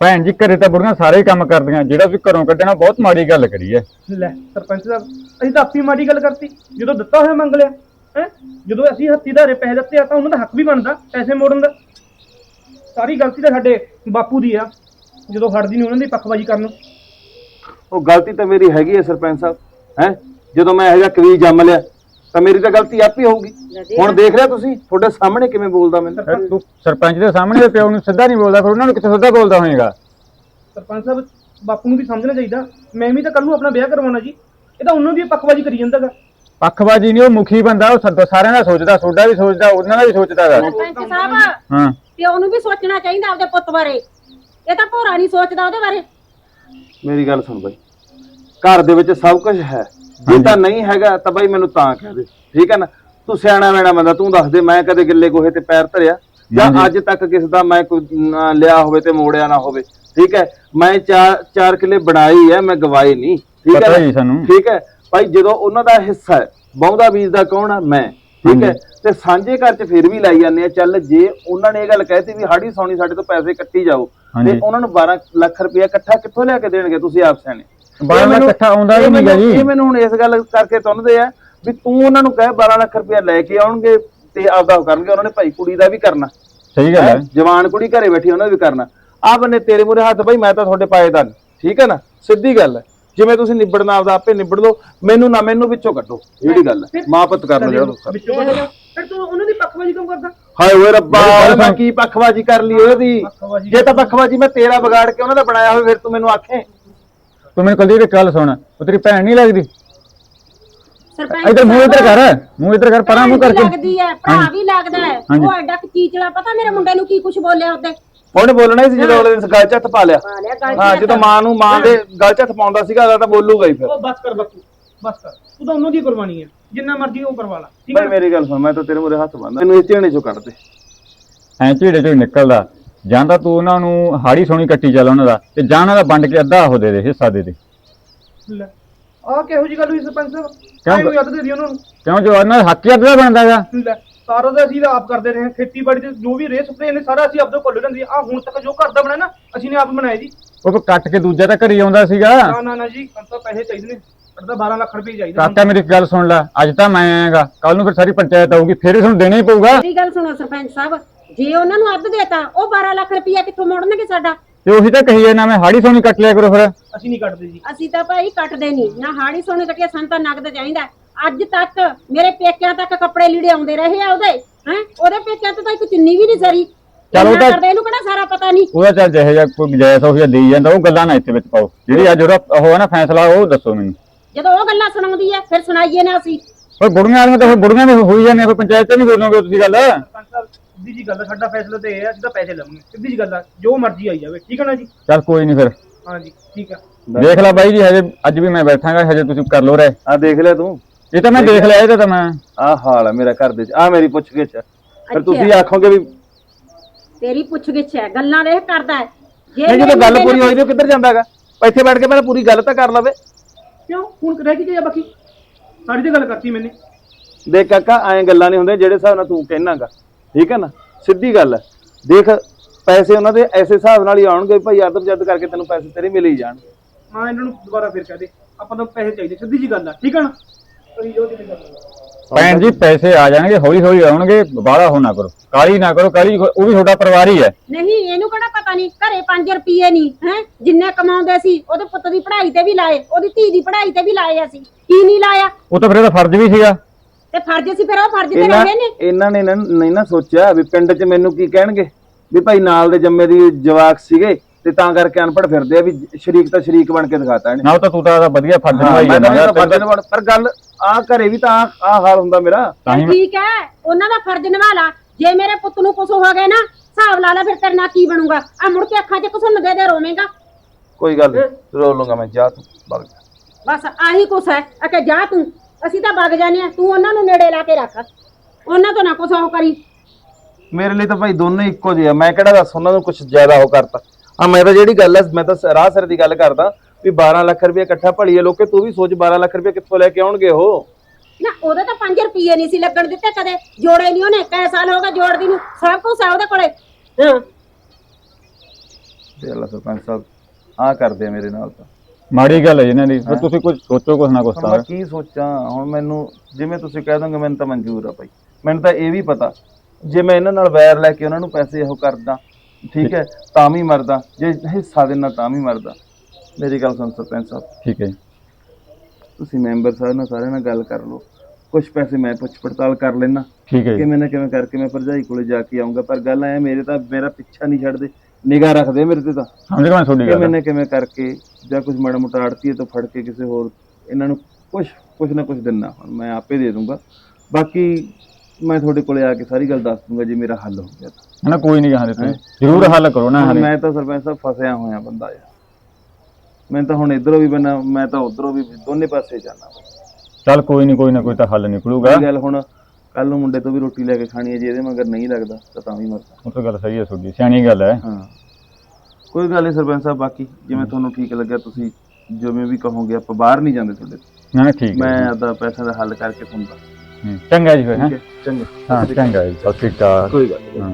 ਭੈਣ ਜੀ ਘਰੇ ਤਾਂ ਬੁੜੀਆਂ ਸਾਰੇ ਹੀ ਕੰਮ ਕਰਦੀਆਂ। ਜਿਹੜਾ ਵੀ ਘਰੋਂ ਕੱਢਣਾ ਬਹੁਤ ਮਾੜੀ ਗੱਲ ਕਰੀ ਹੈ ਲੈ ਸਰਪੰਚ ਸਾਹਿਬ ਅਸੀਂ ਤਾਂ ਆਪੀ ਮਾੜੀ ਗੱਲ ਕਰਤੀ। ਜਦੋਂ ਦਿੱਤਾ ਹੋਇਆ ਮੰਗ ਲਿਆ ਹੈ? ਜਦੋਂ ਅਸੀਂ ਹੱਥੀ ਧਾਰੇ ਪੈਸੇ ਦਿੱਤੇ ਆ ਤਾਂ ਉਹਨਾਂ ਦਾ ਹੱਕ ਵੀ ਬਣਦਾ ਪੈਸੇ ਮੋੜਨ ਦਾ। ਸਾਰੀ ਗਲਤੀ ਤਾਂ ਸਾਡੇ ਬਾਪੂ ਦੀ ਆ ਜਦੋਂ ਹਟਦੀ ਨਹੀਂ ਉਹਨਾਂ ਦੀ ਪੱਖਬਾਜੀ ਕਰਨ ਉਹ ਗਲਤੀ ਤਾਂ ਮੇਰੀ ਹੈਗੀ ਹੈ ਸਰਪੰਚ ਸਾਹਿਬ ਹੈ? ਜਦੋਂ ਮੈਂ ਇਹੋ ਜਿਹਾ ਕਵੀ ਜੰਮ ਲਿਆ ਤਾਂ ਮੇਰੀ ਤਾਂ ਗਲਤੀ ਆਪੇ ਹੋਊਗੀ। ਹੁਣ ਦੇਖ ਰਿਹਾ ਤੁਸੀਂ ਤੁਹਾਡੇ ਸਾਹਮਣੇ ਕਿਵੇਂ ਬੋਲਦਾ ਮੈਨੂੰ? ਫਿਰ ਤੂੰ ਸਰਪੰਚ ਦੇ ਸਾਹਮਣੇ ਦੇ ਪਿਓ ਨੂੰ ਸਿੱਧਾ ਨਹੀਂ ਬੋਲਦਾ ਫਿਰ ਉਹਨਾਂ ਨੂੰ ਕਿੱਥੇ ਸਿੱਧਾ ਬੋਲਦਾ ਹੋਏਗਾ? ਸਰਪੰਚ ਸਾਹਿਬ ਬਾਪੂ ਨੂੰ ਵੀ ਸਮਝਣਾ ਚਾਹੀਦਾ। ਮੈਂ ਵੀ ਤਾਂ ਕੱਲ ਨੂੰ ਆਪਣਾ ਵਿਆਹ ਕਰਵਾਉਣਾ ਜੀ। ਇਹ ਤਾਂ ਉਹਨਾਂ ਦੀ ਪੱਖਬਾਜੀ ਕਰੀ ਜਾਂਦਾਗਾ। ਪੱਖਬਾਜੀ ਨਹੀਂ ਉਹ ਮੁਖੀ ਬੰਦਾ ਉਹ ਸਦ- ਸਾਰਿਆਂ ਦਾ ਸੋਚਦਾ ਤੁਹਾਡਾ ਵੀ ਸੋਚਦਾ ਉਹਨਾਂ ਦਾ ਵੀ ਸੋਚਦਾ ਗਾ। ਸਰਪੰਚ ਸਾਹਿਬ ਹਾਂ। ਪਿਓ ਨੂੰ ਵੀ ਸੋਚਣਾ ਚਾਹੀਦਾ ਆਪਦੇ ਪੁੱਤ ਬਾਰੇ। ਇਹ ਤਾਂ ਭੋਰਾ ਨਹੀਂ ਸੋਚਦਾ ਉਹਦੇ ਬਾਰੇ। ਮੇਰੀ ਗੱਲ ਸੁਣ ਬਾਈ। ਘਰ ਦੇ ਵਿੱਚ ਸਭ ਕੁਝ ਹੈ। ਜੇ ਤਾਂ ਨਹੀਂ ਹੈਗਾ ਤਾਂ ਬਾਈ ਮੈਨੂੰ ਤਾਂ ਕਹਿ ਦੇ। ਠੀਕ ਹੈ ਨਾ? ਤੂੰ ਸਿਆਣਾ ਮੈਣਾ ਬੰਦਾ ਤੂੰ ਦੱਸ ਦੇ ਮੈਂ ਕਦੇ ਗਿੱਲੇ ਗੋਹੇ ਤੇ ਪੈਰ ਧਰਿਆ? ਜਾਂ ਹਾਂਜੀ। ਅੱਜ ਤੱਕ ਕਿਸ ਦਾ ਮੈਂ ਕੋਈ ਨਾ ਲਿਆ ਹੋਵੇ ਤੇ ਮੋੜਿਆ ਨਾ ਹੋਵੇ? ਠੀਕ ਹੈ? ਮੈਂ ਚਾਰ ਚਾਰ ਕਿੱਲੇ ਬਣਾਈ ਹੈ ਮੈਂ ਗਵਾਏ ਨਹੀਂ। ਠੀਕ ਹੈ ਪਤਾ ਸਾਨੂੰ। ਠੀਕ ਹੈ? ਭਾਈ ਜਦੋਂ ਉਹਨਾਂ ਦਾ ਹਿੱਸਾ ਹੈ ਬਹੁਦਾ ਬੀਜ ਦਾ ਕੌਣ ਹੈ ਮੈਂ। ਠੀਕ ਹੈ? ਤੇ ਸਾਂਝੇ ਘਰ 'ਚ ਫਿਰ ਵੀ ਲਾਈ ਜਾਂਦੇ ਆ ਚੱਲ ਜੇ ਉਹਨਾਂ ਨੇ ਇਹ ਗੱਲ ਕਹਿਤੀ ਵੀ ਹਾੜੀ ਸੌਣੀ ਸਾਡੇ ਤੋਂ ਪੈਸੇ ਕੱਟੀ ਜਾਓ ਤੇ। ਉਹਨਾਂ ਨੂੰ 12 ਲੱਖ ਰੁਪਇਆ ਇਕੱਠਾ ਕਿੱਥੋਂ ਲਿਆ ਕੇ ਦੇਣਗੇ ਤੁਸੀਂ ਆਪ ਸਿਆਣੇ? ਬਾਰਾਂ ਇਹ ਲੱਖ ਮੈਨੂੰ- ਇਕੱਠਾ ਆਉਂਦਾ ਨਹੀਂ ਜੀ। ਇਹ ਮੈਨੂੰ ਹੁਣ ਇਸ ਗੱਲ ਕਰਕੇ ਤੁੰਨਦੇ ਆ ਵੀ ਤੂੰ ਉਹਨਾਂ ਨੂੰ ਕਹੇ 12 ਲੱਖ ਰੁਪਇਆ ਲੈ ਕੇ ਆਉਣਗੇ ਤੇ ਆਪਦਾ ਕਰਨਗੇ ਉਹਨਾਂ ਨੇ ਭਾਈ ਕੁੜੀ ਦਾ ਵੀ ਕਰਨਾ। ਸਹੀ ਗੱਲ ਹੈ? ਜਵਾਨ ਕੁੜੀ ਘਰੇ ਬੈਠੀ ਉਹਨਾਂ ਨੇ ਵੀ ਕਰਨਾ। ਆ ਬੰਨੇ ਤੇਰੇ ਮੂਰੇ ਹੱਥ ਬਈ ਮੈਂ ਤਾਂ ਤੁਹਾਡੇ ਪਾਏ ਦਾ ਨੀ। ਠੀਕ ਹੈ ਨਾ? ਸਿੱਧੀ ਗੱਲ ਹੈ। ਜਿਵੇਂ ਤੁਸੀਂ ਨਿਬੜਨਾ ਆਪਦਾ ਆਪੇ ਨਿਬੜ ਲਓ ਮੈਨੂੰ ਨਾ ਮੈਨੂੰ ਵਿੱਚੋਂ ਕੱਢੋ ਜਿਹੜੀ ਗੱਲ ਹੈ। ਮਾਪਤ ਕਰ ਲਓ ਜਿਹੜਾ ਵਿੱਚੋਂ ਕੱਢੋ। ਫਿਰ ਤੂੰ ਉਹਨਾਂ ਦੀ ਪੱਖਵਾਜੀ ਕਿਉਂ ਕਰਦਾ? ਹਾਏ ਓਏ ਰੱਬਾ ਮੈਂ। ਕੀ ਪੱਖਵਾਜੀ ਕਰ ਲਈ ਉਹਦੀ? ਪੱਖਵਾਜੀ। ਜੇ ਤਾਂ ਪੱਖਵਾਜੀ ਮੈਂ ਤੇਰਾ ਵਿਗਾੜ ਕੇ ਉਹਨਾਂ ਦਾ ਬਣਾਇਆ ਹੋਵੇ ਫਿਰ ਤੂੰ ਮੈਨੂੰ ਆਖੇ। ਤੂੰ ਮੈਨੂੰ ਕੁਲਦੀਪ ਇੱਕ ਗੱਲ ਸੁਣ ਉਹ ਤੇਰੀ ਭੈਣ ਨਹੀਂ ਲੱਗਦੀ? ਸਰਪੰਚ ਇਧਰ ਮੂੰਹ ਇੱਧਰ ਕਰ ਮੂੰਹ ਇੱਧਰ ਕਰ ਪਰਾਂ ਮੂੰਹ ਭੈਣ ਵੀ ਕਰਕੇ। ਲੱਗਦੀ ਹੈ ਭਰਾ ਵੀ ਲੱਗਦਾ ਹੈ। ਹਾਂਜੀ। ਉਹ ਐਡਾ ਕੁ ਚੀਚੜਾ ਪਤਾ ਮੇਰੇ ਮੁੰਡੇ ਨੂੰ ਕੀ ਕੁਝ ਬੋਲਿਆ ਉਹਦੇ? ਉਹਨੇ ਬੋਲਣਾ ਹੀ ਸੀ ਜਦੋਂ ਉਹਦੇ ਗਲ ਚ ਹੱਥ ਪਾ ਲਿਆ। ਪਾ ਲਿਆ ਗੱਲ ਹਾਂ ਜਦੋਂ ਮਾਂ ਨੂੰ ਮਾਂ ਦੇ ਗਲ ਚ ਹੱਥ ਪਾਉਂਦਾ ਸੀਗਾ ਅਗਲਾ ਤਾਂ ਬੋਲੂਗਾ ਹੀ ਫਿਰ। ਉਹ ਬਸ ਕਰ ਬੱਕੂ ਬਸ ਕਰ। ਤੂੰ ਤਾਂ ਉਹਨਾਂ ਦੀ ਕੁਰਬਾਨੀ ਹੈ? ਜਿੰਨਾ ਮਰਜ਼ੀ ਉਹ ਕਰਵਾ ਲਾ। ਠੀਕ ਹੈ ਮੇਰੀ ਗੱਲ ਸੁਣ ਮੈਂ ਤਾਂ ਤੇਰੇ ਮੂਰੇ ਹੱਥ ਬੰਨਦਾ ਮੈਨੂੰ ਇਸ ਝੇਣੇ ਚੋਂ ਕੱਢ ਦੇ। ਐ ਝੀੜੇ ਚੋਂ ਹੀ ਨਿਕਲਦਾ। ਜਾਂ ਤਾਂ ਤੂੰ ਉਹਨਾਂ ਨੂੰ ਹਾੜੀ ਸੋਣੀ ਕੱਟੀ ਚੱਲ ਉਹਨਾਂ ਦਾ ਤੇ ਜਾਂ ਉਹਨਾਂ ਦਾ ਵੰਡ ਕੇ ਅੱਧਾ ਉਹ ਦੇ ਦੇ ਹਿੱਸਾ ਦੇ ਦੇ। ਲੈ ਆਹ ਕਿਹੋ ਜੀ ਗੱਲ ਹੋਈ ਸਰਪੰਚ ਸਾਹਿਬ? ਕਿਉਂ? ਯਾਦ ਦੇ ਦਿਓ ਉਹਨਾਂ ਨੂੰ। ਕਿਉਂ ਜੋ ਉਹਨਾਂ ਦਾ ਹੱਕ ਹੀ ਅੱਧਾ ਬਣਦਾ ਹੈਗਾ। ਲੈ ਸਾਰਾ ਤਾਂ ਅਸੀਂ ਆਪ ਕਰਦੇ ਰਹੇ ਹਾਂ ਖੇਤੀਬਾੜੀ ਦੇ ਜੋ ਵੀ ਰੇਹ ਸਪਰੇ ਨੇ ਸਾਰਾ ਅਸੀਂ ਆਪਦੇ ਕੋਲ ਲੈਂਦੇ ਆ ਹੁਣ ਤੱਕ ਜੋ ਘਰ ਦਾ ਬਣਾਇਆ ਨਾ ਅਸੀਂ ਨੇ ਆਪ ਬਣਾਇਆ ਜੀ। ਉਹ ਫਿਰ ਕੱਟ ਕੇ ਦੂਜਾ ਤਾਂ ਘਰੀ ਆਉਂਦਾ ਸੀਗਾ। ਨਾ ਨਾ ਨਾ ਜੀ ਸਾਨੂੰ ਤਾਂ ਪੈਸੇ ਚਾਹੀਦੇ ਨੇ। ਸਾਡਾ 12 ਲੱਖ ਰੁਪਏ ਚਾਹੀਦਾ ਕਾਕਾ ਮੇਰੀ ਇੱਕ ਗੱਲ ਸੁਣ ਲੈ ਅੱਜ ਤਾਂ ਮੈਂ ਆਏਗਾ ਕੱਲ ਨੂੰ ਫਿਰ ਸਾਰੀ ਪੰਚਾਇਤ ਆਊਗੀ ਫਿਰ ਹੀ ਤੁਹਾਨੂੰ ਦੇਣਾ ਹੀ ਪਊਗਾ। ਮੇਰੀ ਗੱਲ ਸੁਣੋ ਸਰਪੰਚ ਸਾਹਿਬ ਜੇ ਉਹਨਾਂ ਨੂੰ ਅੱਧ ਦੇਤਾ ਉਹ 12 ਲੱਖ ਰੁਪਇਆ ਕਿੱਥੋਂ ਮੋੜਨਗੇ ਸਾਡਾ? ਤੇ ਉਹੀ ਤਾਂ ਕਹੀ ਨਾ ਮੈਂ ਹਾੜੀ ਸੋਣੀ ਕੱਟ ਲਿਆ ਕਰੋ ਫਿਰ। ਅਸੀਂ ਨਹੀਂ ਕੱਟਦੇ ਜੀ। ਅਸੀਂ ਤਾਂ ਭਾਈ ਕੱਟਦੇ ਨਹੀਂ ਨਾ ਹਾੜੀ ਸੋਨੇ ਕੱਟਿਆ ਸਾਨੂੰ ਤਾਂ ਨਗਦ ਚਾਹੀਦਾ। ਅੱਜ ਤੱਕ ਮੇਰੇ ਪੇਕਿਆਂ ਤੱਕ ਕੱਪੜੇ ਲੀੜੇ ਆਉਂਦੇ ਰਹੇ ਆ ਉਹਦੇ ਹੈ? ਉਹਦੇ ਪੇਕਿਆਂ ਤੋਂ ਤਾਂ ਇੱਕ ਚੁੰਨੀ ਵੀ ਨਹੀਂ ਸਰੀ। ਚਲੋ ਤਾਂ- ਕਰਦੇ ਇਹਨੂੰ ਕਿਹੜਾ ਸਾਰਾ ਪਤਾ ਨਹੀਂ। ਉਹਦਾ ਚੱਲ ਜਿਹੇ ਜਿਹਾ ਕੋਈ ਗੁਜਾਇਸ਼ ਹੋ ਦੇਈ ਜਾਂਦਾ ਉਹ ਗੱਲਾਂ ਨਾ ਇੱਥੇ ਵਿੱਚ ਪਾਓ। ਜਿਹੜੀ ਅੱਜ ਉਹਦਾ ਉਹ ਹੈ ਨਾ ਫੈਸਲਾ ਉਹ ਦੱਸੋ ਮੈਨੂੰ। ਜਦੋਂ ਉਹ ਗੱਲਾਂ ਸੁਣਾਉਂਦੀ ਹੈ ਫਿਰ ਸੁਣਾਈਏ ਨਾ ਅਸੀਂ। ਪਰ ਬੁੜੀਆਂ ਵਾਲੀਆਂ ਤਾਂ ਫਿਰ ਬੁੜੀਆਂ ਵੀ ਹੋਈ ਜਾਂਦੀਆਂ ਫਿਰ ਪੰਚਾਇਤ ਤੇ ਨਹੀਂ ਬੋਲੋਗੇ ਤੁਸੀਂ ਗੱਲ? ਸਰਪੰਚ ਸਾਹਿਬ ਸਿੱਧੀ ਜੀ ਗੱਲ ਆ, ਸਾਡਾ ਫੈਸਲਾ ਤੇ ਇਹ ਹੈ ਅਸੀਂ ਤਾਂ ਪੈਸੇ ਲਵਾਂਗੇ। ਸਿੱਧੀ ਜੀ ਗੱਲ ਆ ਜੋ ਮਰਜ਼ੀ ਆਈ ਜਾਵੇ ਠੀਕ ਹੈ ਨਾ ਜੀ? ਚੱਲ ਕੋਈ ਨਹੀਂ ਫਿਰ। ਹਾਂ ਜੀ ਠੀਕ ਆ। ਦੇਖ ਲੈ ਬਾਈ ਜੀ ਹਜੇ ਅੱਜ ਵੀ ਮੈਂ ਬੈਠਾਂਗਾ ਹਜੇ ਤੁਸੀਂ ਕਰ ਲੋ ਰਹੇ ਆ ਦੇਖ ਲਿਆ ਤੂੰ। ਇਹ ਤਾਂ ਮੈਂ ਦੇਖ ਲਿਆ ਇਹਦਾ ਤਾਂ ਮੈਂ ਆ ਹਾਲ ਹੈ ਮੇਰਾ ਘਰ ਦੇ ਚ। ਆ ਮੇਰੀ ਪੁੱਛ ਗਿੱਛ। ਫਿਰ। ਤੁਸੀਂ ਆਖੋਗੇ ਵੀ ਤੇਰੀ ਪੁੱਛ ਗਿੱਛ ਹੈ ਗੱਲਾਂ ਦੇਖ ਕਰਦਾ ਹੈ। ਜੇ ਨਹੀਂ ਜਦੋਂ ਗੱਲ ਪੂਰੀ ਨੇ- ਹੋਈ ਤੇ ਉਹ ਕਿੱਧਰ ਜਾਂਦਾਗਾ ਇੱਥੇ ਬੈਠ ਕੇ ਪਹਿਲਾਂ ਪੂਰੀ ਗੱਲ ਤਾਂ ਕਰ ਲਵੇ। ਕਿਉਂ? ਹੁਣ ਰਹਿ ਕੀ ਗਿਆ ਬਾਕੀ? ਸਾਡੀ ਤੇ ਗੱਲ ਕਰਤੀ ਮੈਨੇ। ਦੇਖ ਕਾਕਾ ਐਂ ਗੱਲਾਂ ਨਹੀਂ ਹੁੰਦੀਆਂ ਜਿਹੜੇ ਹਿਸਾਬ ਨਾਲ ਤੂੰ ਕਹਿਣਾਗਾ। ਠੀਕ ਹੈ ਨਾ? ਸਿੱਧੀ ਗੱਲ ਹੈ ਦੇਖ ਪੈਸੇ ਉਹਨਾਂ ਦੇ ਐਸੇ ਹਿਸਾਬ ਨਾਲ ਹੀ ਆਉਣਗੇ ਵੀ ਭਾਈ ਅਦਬ ਜਦ ਕਰਕੇ ਤੈਨੂੰ ਪੈਸੇ ਤੇਰੇ ਮਿਲ ਹੀ ਜਾਣਗੇ ਹਾਂ ਇਹਨਾਂ ਨੂੰ ਦੁਬਾਰਾ ਫਿਰ ਕਹਿ ਦੇ। ਆਪਾਂ ਤਾਂ ਪੈਸੇ ਚਾਹੀਦੇ ਸਿੱਧੀ ਜੀ ਗੱਲ ਆ। ਠੀਕ ਆ ਨਾ? ਤੁਸੀਂ ਜੋ ਭੈਣ ਜੀ ਪੈਸੇ ਆ ਜਾਣਗੇ ਹੌਲੀ ਹੌਲੀ ਆਉਣਗੇ ਬਾਹਲਾ ਹੋ ਨਾ ਕਰੋ। ਕਾਲੀ ਨਾ ਕਰੋ ਕਾਲੀ ਉਹ ਵੀ ਤੁਹਾਡਾ ਪਰਿਵਾਰ ਹੀ ਹੈ। ਨਹੀਂ ਇਹਨੂੰ ਕਿਹੜਾ ਪਤਾ ਨਹੀਂ ਘਰੇ 5 ਰੁਪਏ ਨਹੀਂ ਹੈ? ਜਿੰਨੇ ਕਮਾਉਂਦੇ ਸੀ ਉਹਦੇ ਪੁੱਤ ਦੀ ਪੜ੍ਹਾਈ ਤੇ ਵੀ ਲਾਏ ਉਹਦੀ ਧੀ ਦੀ ਪੜ੍ਹਾਈ ਤੇ ਵੀ ਲਾਏ ਅਸੀਂ। ਕੀ ਨਹੀਂ ਲਾਇਆ? ਉਹ ਤਾਂ ਫਿਰ ਇਹਦਾ ਫਰਜ਼ ਵੀ ਸੀਗਾ। ਤੇ ਫਰਜ਼ ਸੀ ਫਿਰ ਉਹ ਫਰਜ਼ ਤੇ ਇਹਨਾਂ ਰਹੇ ਨੇ? ਇਹਨਾਂ ਨੇ ਨਾ- ਨਹੀਂ ਨਾ ਸੋਚਿਆ ਵੀ ਪਿੰਡ 'ਚ ਮੈਨੂੰ ਕੀ ਕਹਿਣਗੇ? ਵੀ ਭਾਈ ਨਾਲ ਦੇ ਜੰਮੇ ਦੀ ਜਵਾਕ ਸੀਗੇ ਤੇ ਤਾਂ ਕਰਕੇ ਅਨਪੜ੍ਹ ਫਿਰਦੇ ਆ ਵੀ ਸ਼ਰੀਕ ਤਾਂ ਸ਼ਰੀਕ ਬਣ ਕੇ ਦਿਖਾਤਾ ਇਹਨੇ। ਨਾ ਉਹ ਤਾਂ ਤੂੰ ਤਾਂ ਇਹਦਾ ਵਧੀਆ ਫਰਜ਼ ਹਾਂ, ਨਿਭਾਈ ਮੈਂ ਤਾਂ ਜਾਂਦਾ। ਇਹਦਾ ਫਰਜ਼ ਨਿਭਾਉਣਾ, ਪਰ ਗੱਲ ਆ ਘਰੇ ਵੀ ਤਾਂ ਆ ਹਾਲ ਹੁੰਦਾ ਮੇਰਾ। ਤਾਂ ਹੀ ਚੱਲ ਠੀਕ ਹੈ ਉਹਨਾਂ ਦਾ ਫਰਜ਼ ਨਿਭਾ ਲਾ ਜੇ ਮੇਰੇ ਪੁੱਤ ਨੂੰ ਕੁਝ ਹੋ ਗਿਆ ਨਾ ਹਿਸਾਬ ਲਾ ਲੈ ਫਿਰ ਤੇਰੇ ਨਾਲ ਕੀ ਬਣੂਗਾ। ਆ ਮੁੜ ਕੇ ਅੱਖਾਂ 'ਚ ਕੁਸੁੰਨ ਦੇ ਦੇ ਰੋਵੇਂਗਾ। ਕੋਈ ਗੱਲ ਨੀ, ਰੋ ਲੂੰਗਾ ਮੈਂ ਜਾ ਤੂੰ ਬਗ ਜਾ। ਬਸ ਆਹੀ ਕੁਛ ਹੈ। ਅਕੇ ਜਾ ਤੂੰ। ਅਸੀਂ ਤਾਂ ਵਗ ਜਾਣੇ ਆ ਤੂੰ ਉਹਨਾਂ ਨੂੰ ਨੇੜੇ ਲਾ ਕੇ ਰੱਖ। ਉਹਨਾਂ ਤੋਂ ਨਾ ਕੁਛ ਉਹ ਕਰੀ। ਮੇਰੇ ਲਈ ਤਾਂ ਭਾਈ ਦੋਨੇ ਇੱਕੋ ਜਿਹੇ ਆ। ਮੈਂ ਕਿਹੜਾ ਦੱਸ ਉਹਨਾਂ ਨੂੰ ਕੁਝ ਜ਼ਿਆਦਾ ਉਹ ਕਰਤਾ। ਆ ਮੈਂ ਤਾਂ ਜਿਹੜੀ ਗੱਲ ਹੈ ਮੈਂ ਤਾਂ ਰਾਹ ਸਿਰ ਦੀ ਗੱਲ ਕਰਦਾ। ਵੀ 12 ਲੱਖ ਰੁਪਏ ਇਕੱਠਾ ਭਲੀਏ ਲੋਕੇ ਤੂੰ ਵੀ ਸੋਚ 12 ਲੱਖ ਰੁਪਏ ਕਿੱਥੋਂ ਲੈ ਕੇ ਆਉਣਗੇ ਉਹ? ਨਾ ਉਹਦੇ ਤਾਂ 5 ਰੁਪਏ ਨਹੀਂ ਸੀ ਲੱਗਣ ਦਿੱਤੇ ਕਦੇ। ਜੋੜੇ ਨਹੀਂ ਉਹਨੇ ਕੈ ਸਾਲ ਹੋ ਗਏ ਜੋੜਦੀ ਨੂੰ। ਸਭ ਕੁਝ ਆ ਉਹਦੇ ਕੋਲੇ। ਹਾਂ। ਦੇ ਅੱਲਾ ਸਰਪੰਚ ਸਾਹਿਬ ਆ ਕਰਦੇ ਆ ਮੇਰੇ ਨਾਲ ਤਾਂ। ਮਾੜੀ ਗੱਲ ਹੈ ਜੀ ਇਹਨਾਂ ਦੀ ਫਿਰ ਤੁਸੀਂ ਕੁਝ ਸੋਚੋ ਕੁਛ ਨਾ ਹੁਣ ਤਾਂ। ਮੈਂ ਕੀ ਸੋਚਾਂ? ਹੁਣ ਮੈਨੂੰ ਜਿਵੇਂ ਤੁਸੀਂ ਕਹਿ ਦੋਗੇ ਮੈਨੂੰ ਤਾਂ ਮਨਜ਼ੂਰ ਆ ਭਾਈ ਮੈਨੂੰ ਤਾਂ ਇਹ ਵੀ ਪਤਾ ਜੇ ਮੈਂ ਇਹਨਾਂ ਨਾਲ ਵੈਰ ਲੈ ਕੇ ਉਹਨਾਂ ਨੂੰ ਪੈਸੇ ਇਹੋ ਕਰਦਾ ਠੀਕ ਹੈ ਤਾਂ ਵੀ ਮਰਦਾ ਜੇ ਹਿੱਸਾ ਦੇਣਾ ਤਾਂ ਵੀ ਮਰਦਾ। ਮੇਰੀ ਗੱਲ ਸੁਣ ਸਰਪੰਚ ਸਾਹਿਬ। ਠੀਕ ਹੈ ਜੀ। ਤੁਸੀਂ ਮੈਂਬਰ ਸਾਹਿਬ ਨਾਲ ਸਾਰਿਆਂ ਨਾਲ ਗੱਲ ਕਰ ਲਓ। ਕੁਝ ਪੈਸੇ ਮੈਂ ਪੁੱਛ ਪੜਤਾਲ ਕਰ ਲੈਣਾ ਠੀਕ ਹੈ ਜੀ। ਕਿਵੇਂ ਨਾ ਕਿਵੇਂ ਕਰਕੇ ਮੈਂ ਭਰਜਾਈ ਕੋਲੇ ਜਾ ਕੇ ਆਉਂਗਾ ਪਰ ਗੱਲ ਐ ਮੇਰੇ ਤਾਂ ਮੇਰਾ ਪਿੱਛਾ ਨਹੀਂ ਛੱਡਦੇ। ਨਿਗਾਹ ਰੱਖਦੇ ਮੇਰੇ ਤੇ ਤਾਂ। ਸਮਝ ਗਿਆ ਮੈਂ ਤੁਹਾਡੀ ਕਿਵੇਂ ਗੱਲ ਨਾ ਕਿਵੇਂ ਕਰਕੇ ਜਾਂ ਕੁਝ ਮਾੜਾ ਮੋਟਾ ਆੜਤੀ ਤੋਂ ਫੜ ਕੇ ਕਿਸੇ ਹੋਰ ਇਹਨਾਂ ਨੂੰ ਕੁਝ ਕੁਝ ਨਾ ਕੁਝ ਦਿੰਨਾ। ਹੁਣ ਮੈਂ ਆਪੇ ਦੇ ਦੂੰਗਾ। ਬਾਕੀ ਮੈਂ ਤੁਹਾਡੇ ਕੋਲੇ ਆ ਕੇ ਸਾਰੀ ਗੱਲ ਦੱਸ ਦੂੰਗਾ ਜੇ ਮੇਰਾ ਹੱਲ ਹੋ ਗਿਆ ਤਾਂ। ਨਾ ਕੋਈ ਨਹੀਂ ਤੁਸੀਂ ਜ਼ਰੂਰ ਹੱਲ ਕਰੋ ਨਾ ਹੁਣ ਹਲੇ ਮੈਂ ਤਾਂ ਸਰਪੰਚ ਸਾਹਿਬ ਫਸਿਆ ਹੋਇਆ ਬੰਦਾ ਯਾਰ ਮੈਂ ਤਾਂ ਹੁਣ ਇਧਰੋਂ ਵੀ ਬਣਾ ਮੈਂ ਤਾਂ ਉਧਰੋਂ ਵੀ ਦੋਨੇ ਪਾਸੇ ਜਾਣਾ ਚੱਲ ਕੋਈ ਨਹੀਂ ਕੋਈ ਨਾ ਕੋਈ ਤਾਂ ਹੱਲ ਨਿਕਲੂਗਾ। ਇਹ ਗੱਲ ਹੁਣ ਕੱਲ ਨੂੰ ਮੁੰਡੇ ਤੋਂ ਵੀ ਰੋਟੀ ਲੈ ਕੇ ਖਾਣੀ ਹੈ ਜੇ ਇਹਦੇ ਮਗਰ ਨਹੀਂ ਲੱਗਦਾ ਤਾਂ ਤਾਂ ਵੀ ਮਰਦਾ ਉਹ ਤਾਂ ਗੱਲ ਸਹੀ ਹੈ ਤੁਹਾਡੀ ਸਿਆਣੀ ਗੱਲ ਹੈ। ਹਾਂ। ਕੋਈ ਗੱਲ ਨਹੀਂ ਸਰਪੰਚ ਸਾਹਿਬ ਬਾਕੀ ਜਿਵੇਂ ਤੁਹਾਨੂੰ ਠੀਕ ਲੱਗਿਆ ਤੁਸੀਂ ਜਿਵੇਂ ਵੀ ਕਹੋਗੇ ਆਪਾਂ ਬਾਹਰ ਨਹੀਂ ਜਾਂਦੇ ਤੁਹਾਡੇ ਤੋਂ। ਨਾ ਨਾ ਠੀਕ ਹੈ ਮੈਂ ਆਪਦਾ ਪੈਸਿਆਂ ਦਾ ਹੱਲ ਕਰਕੇ ਤੁਹਾਨੂੰ ਦੱਸ ਹੂੰ, ਚੰਗਾ ਜੀ ਫਿਰ ਹੈਂ? ਠੀਕ ਹੈ ਚੰਗਾ। ਹਾਂ ਚੰਗਾ ਜੀ ਸਤਿ ਸ਼੍ਰੀ ਅਕਾਲ। ਕੋਈ ਗੱਲ ਨਹੀਂ ਹਾਂ।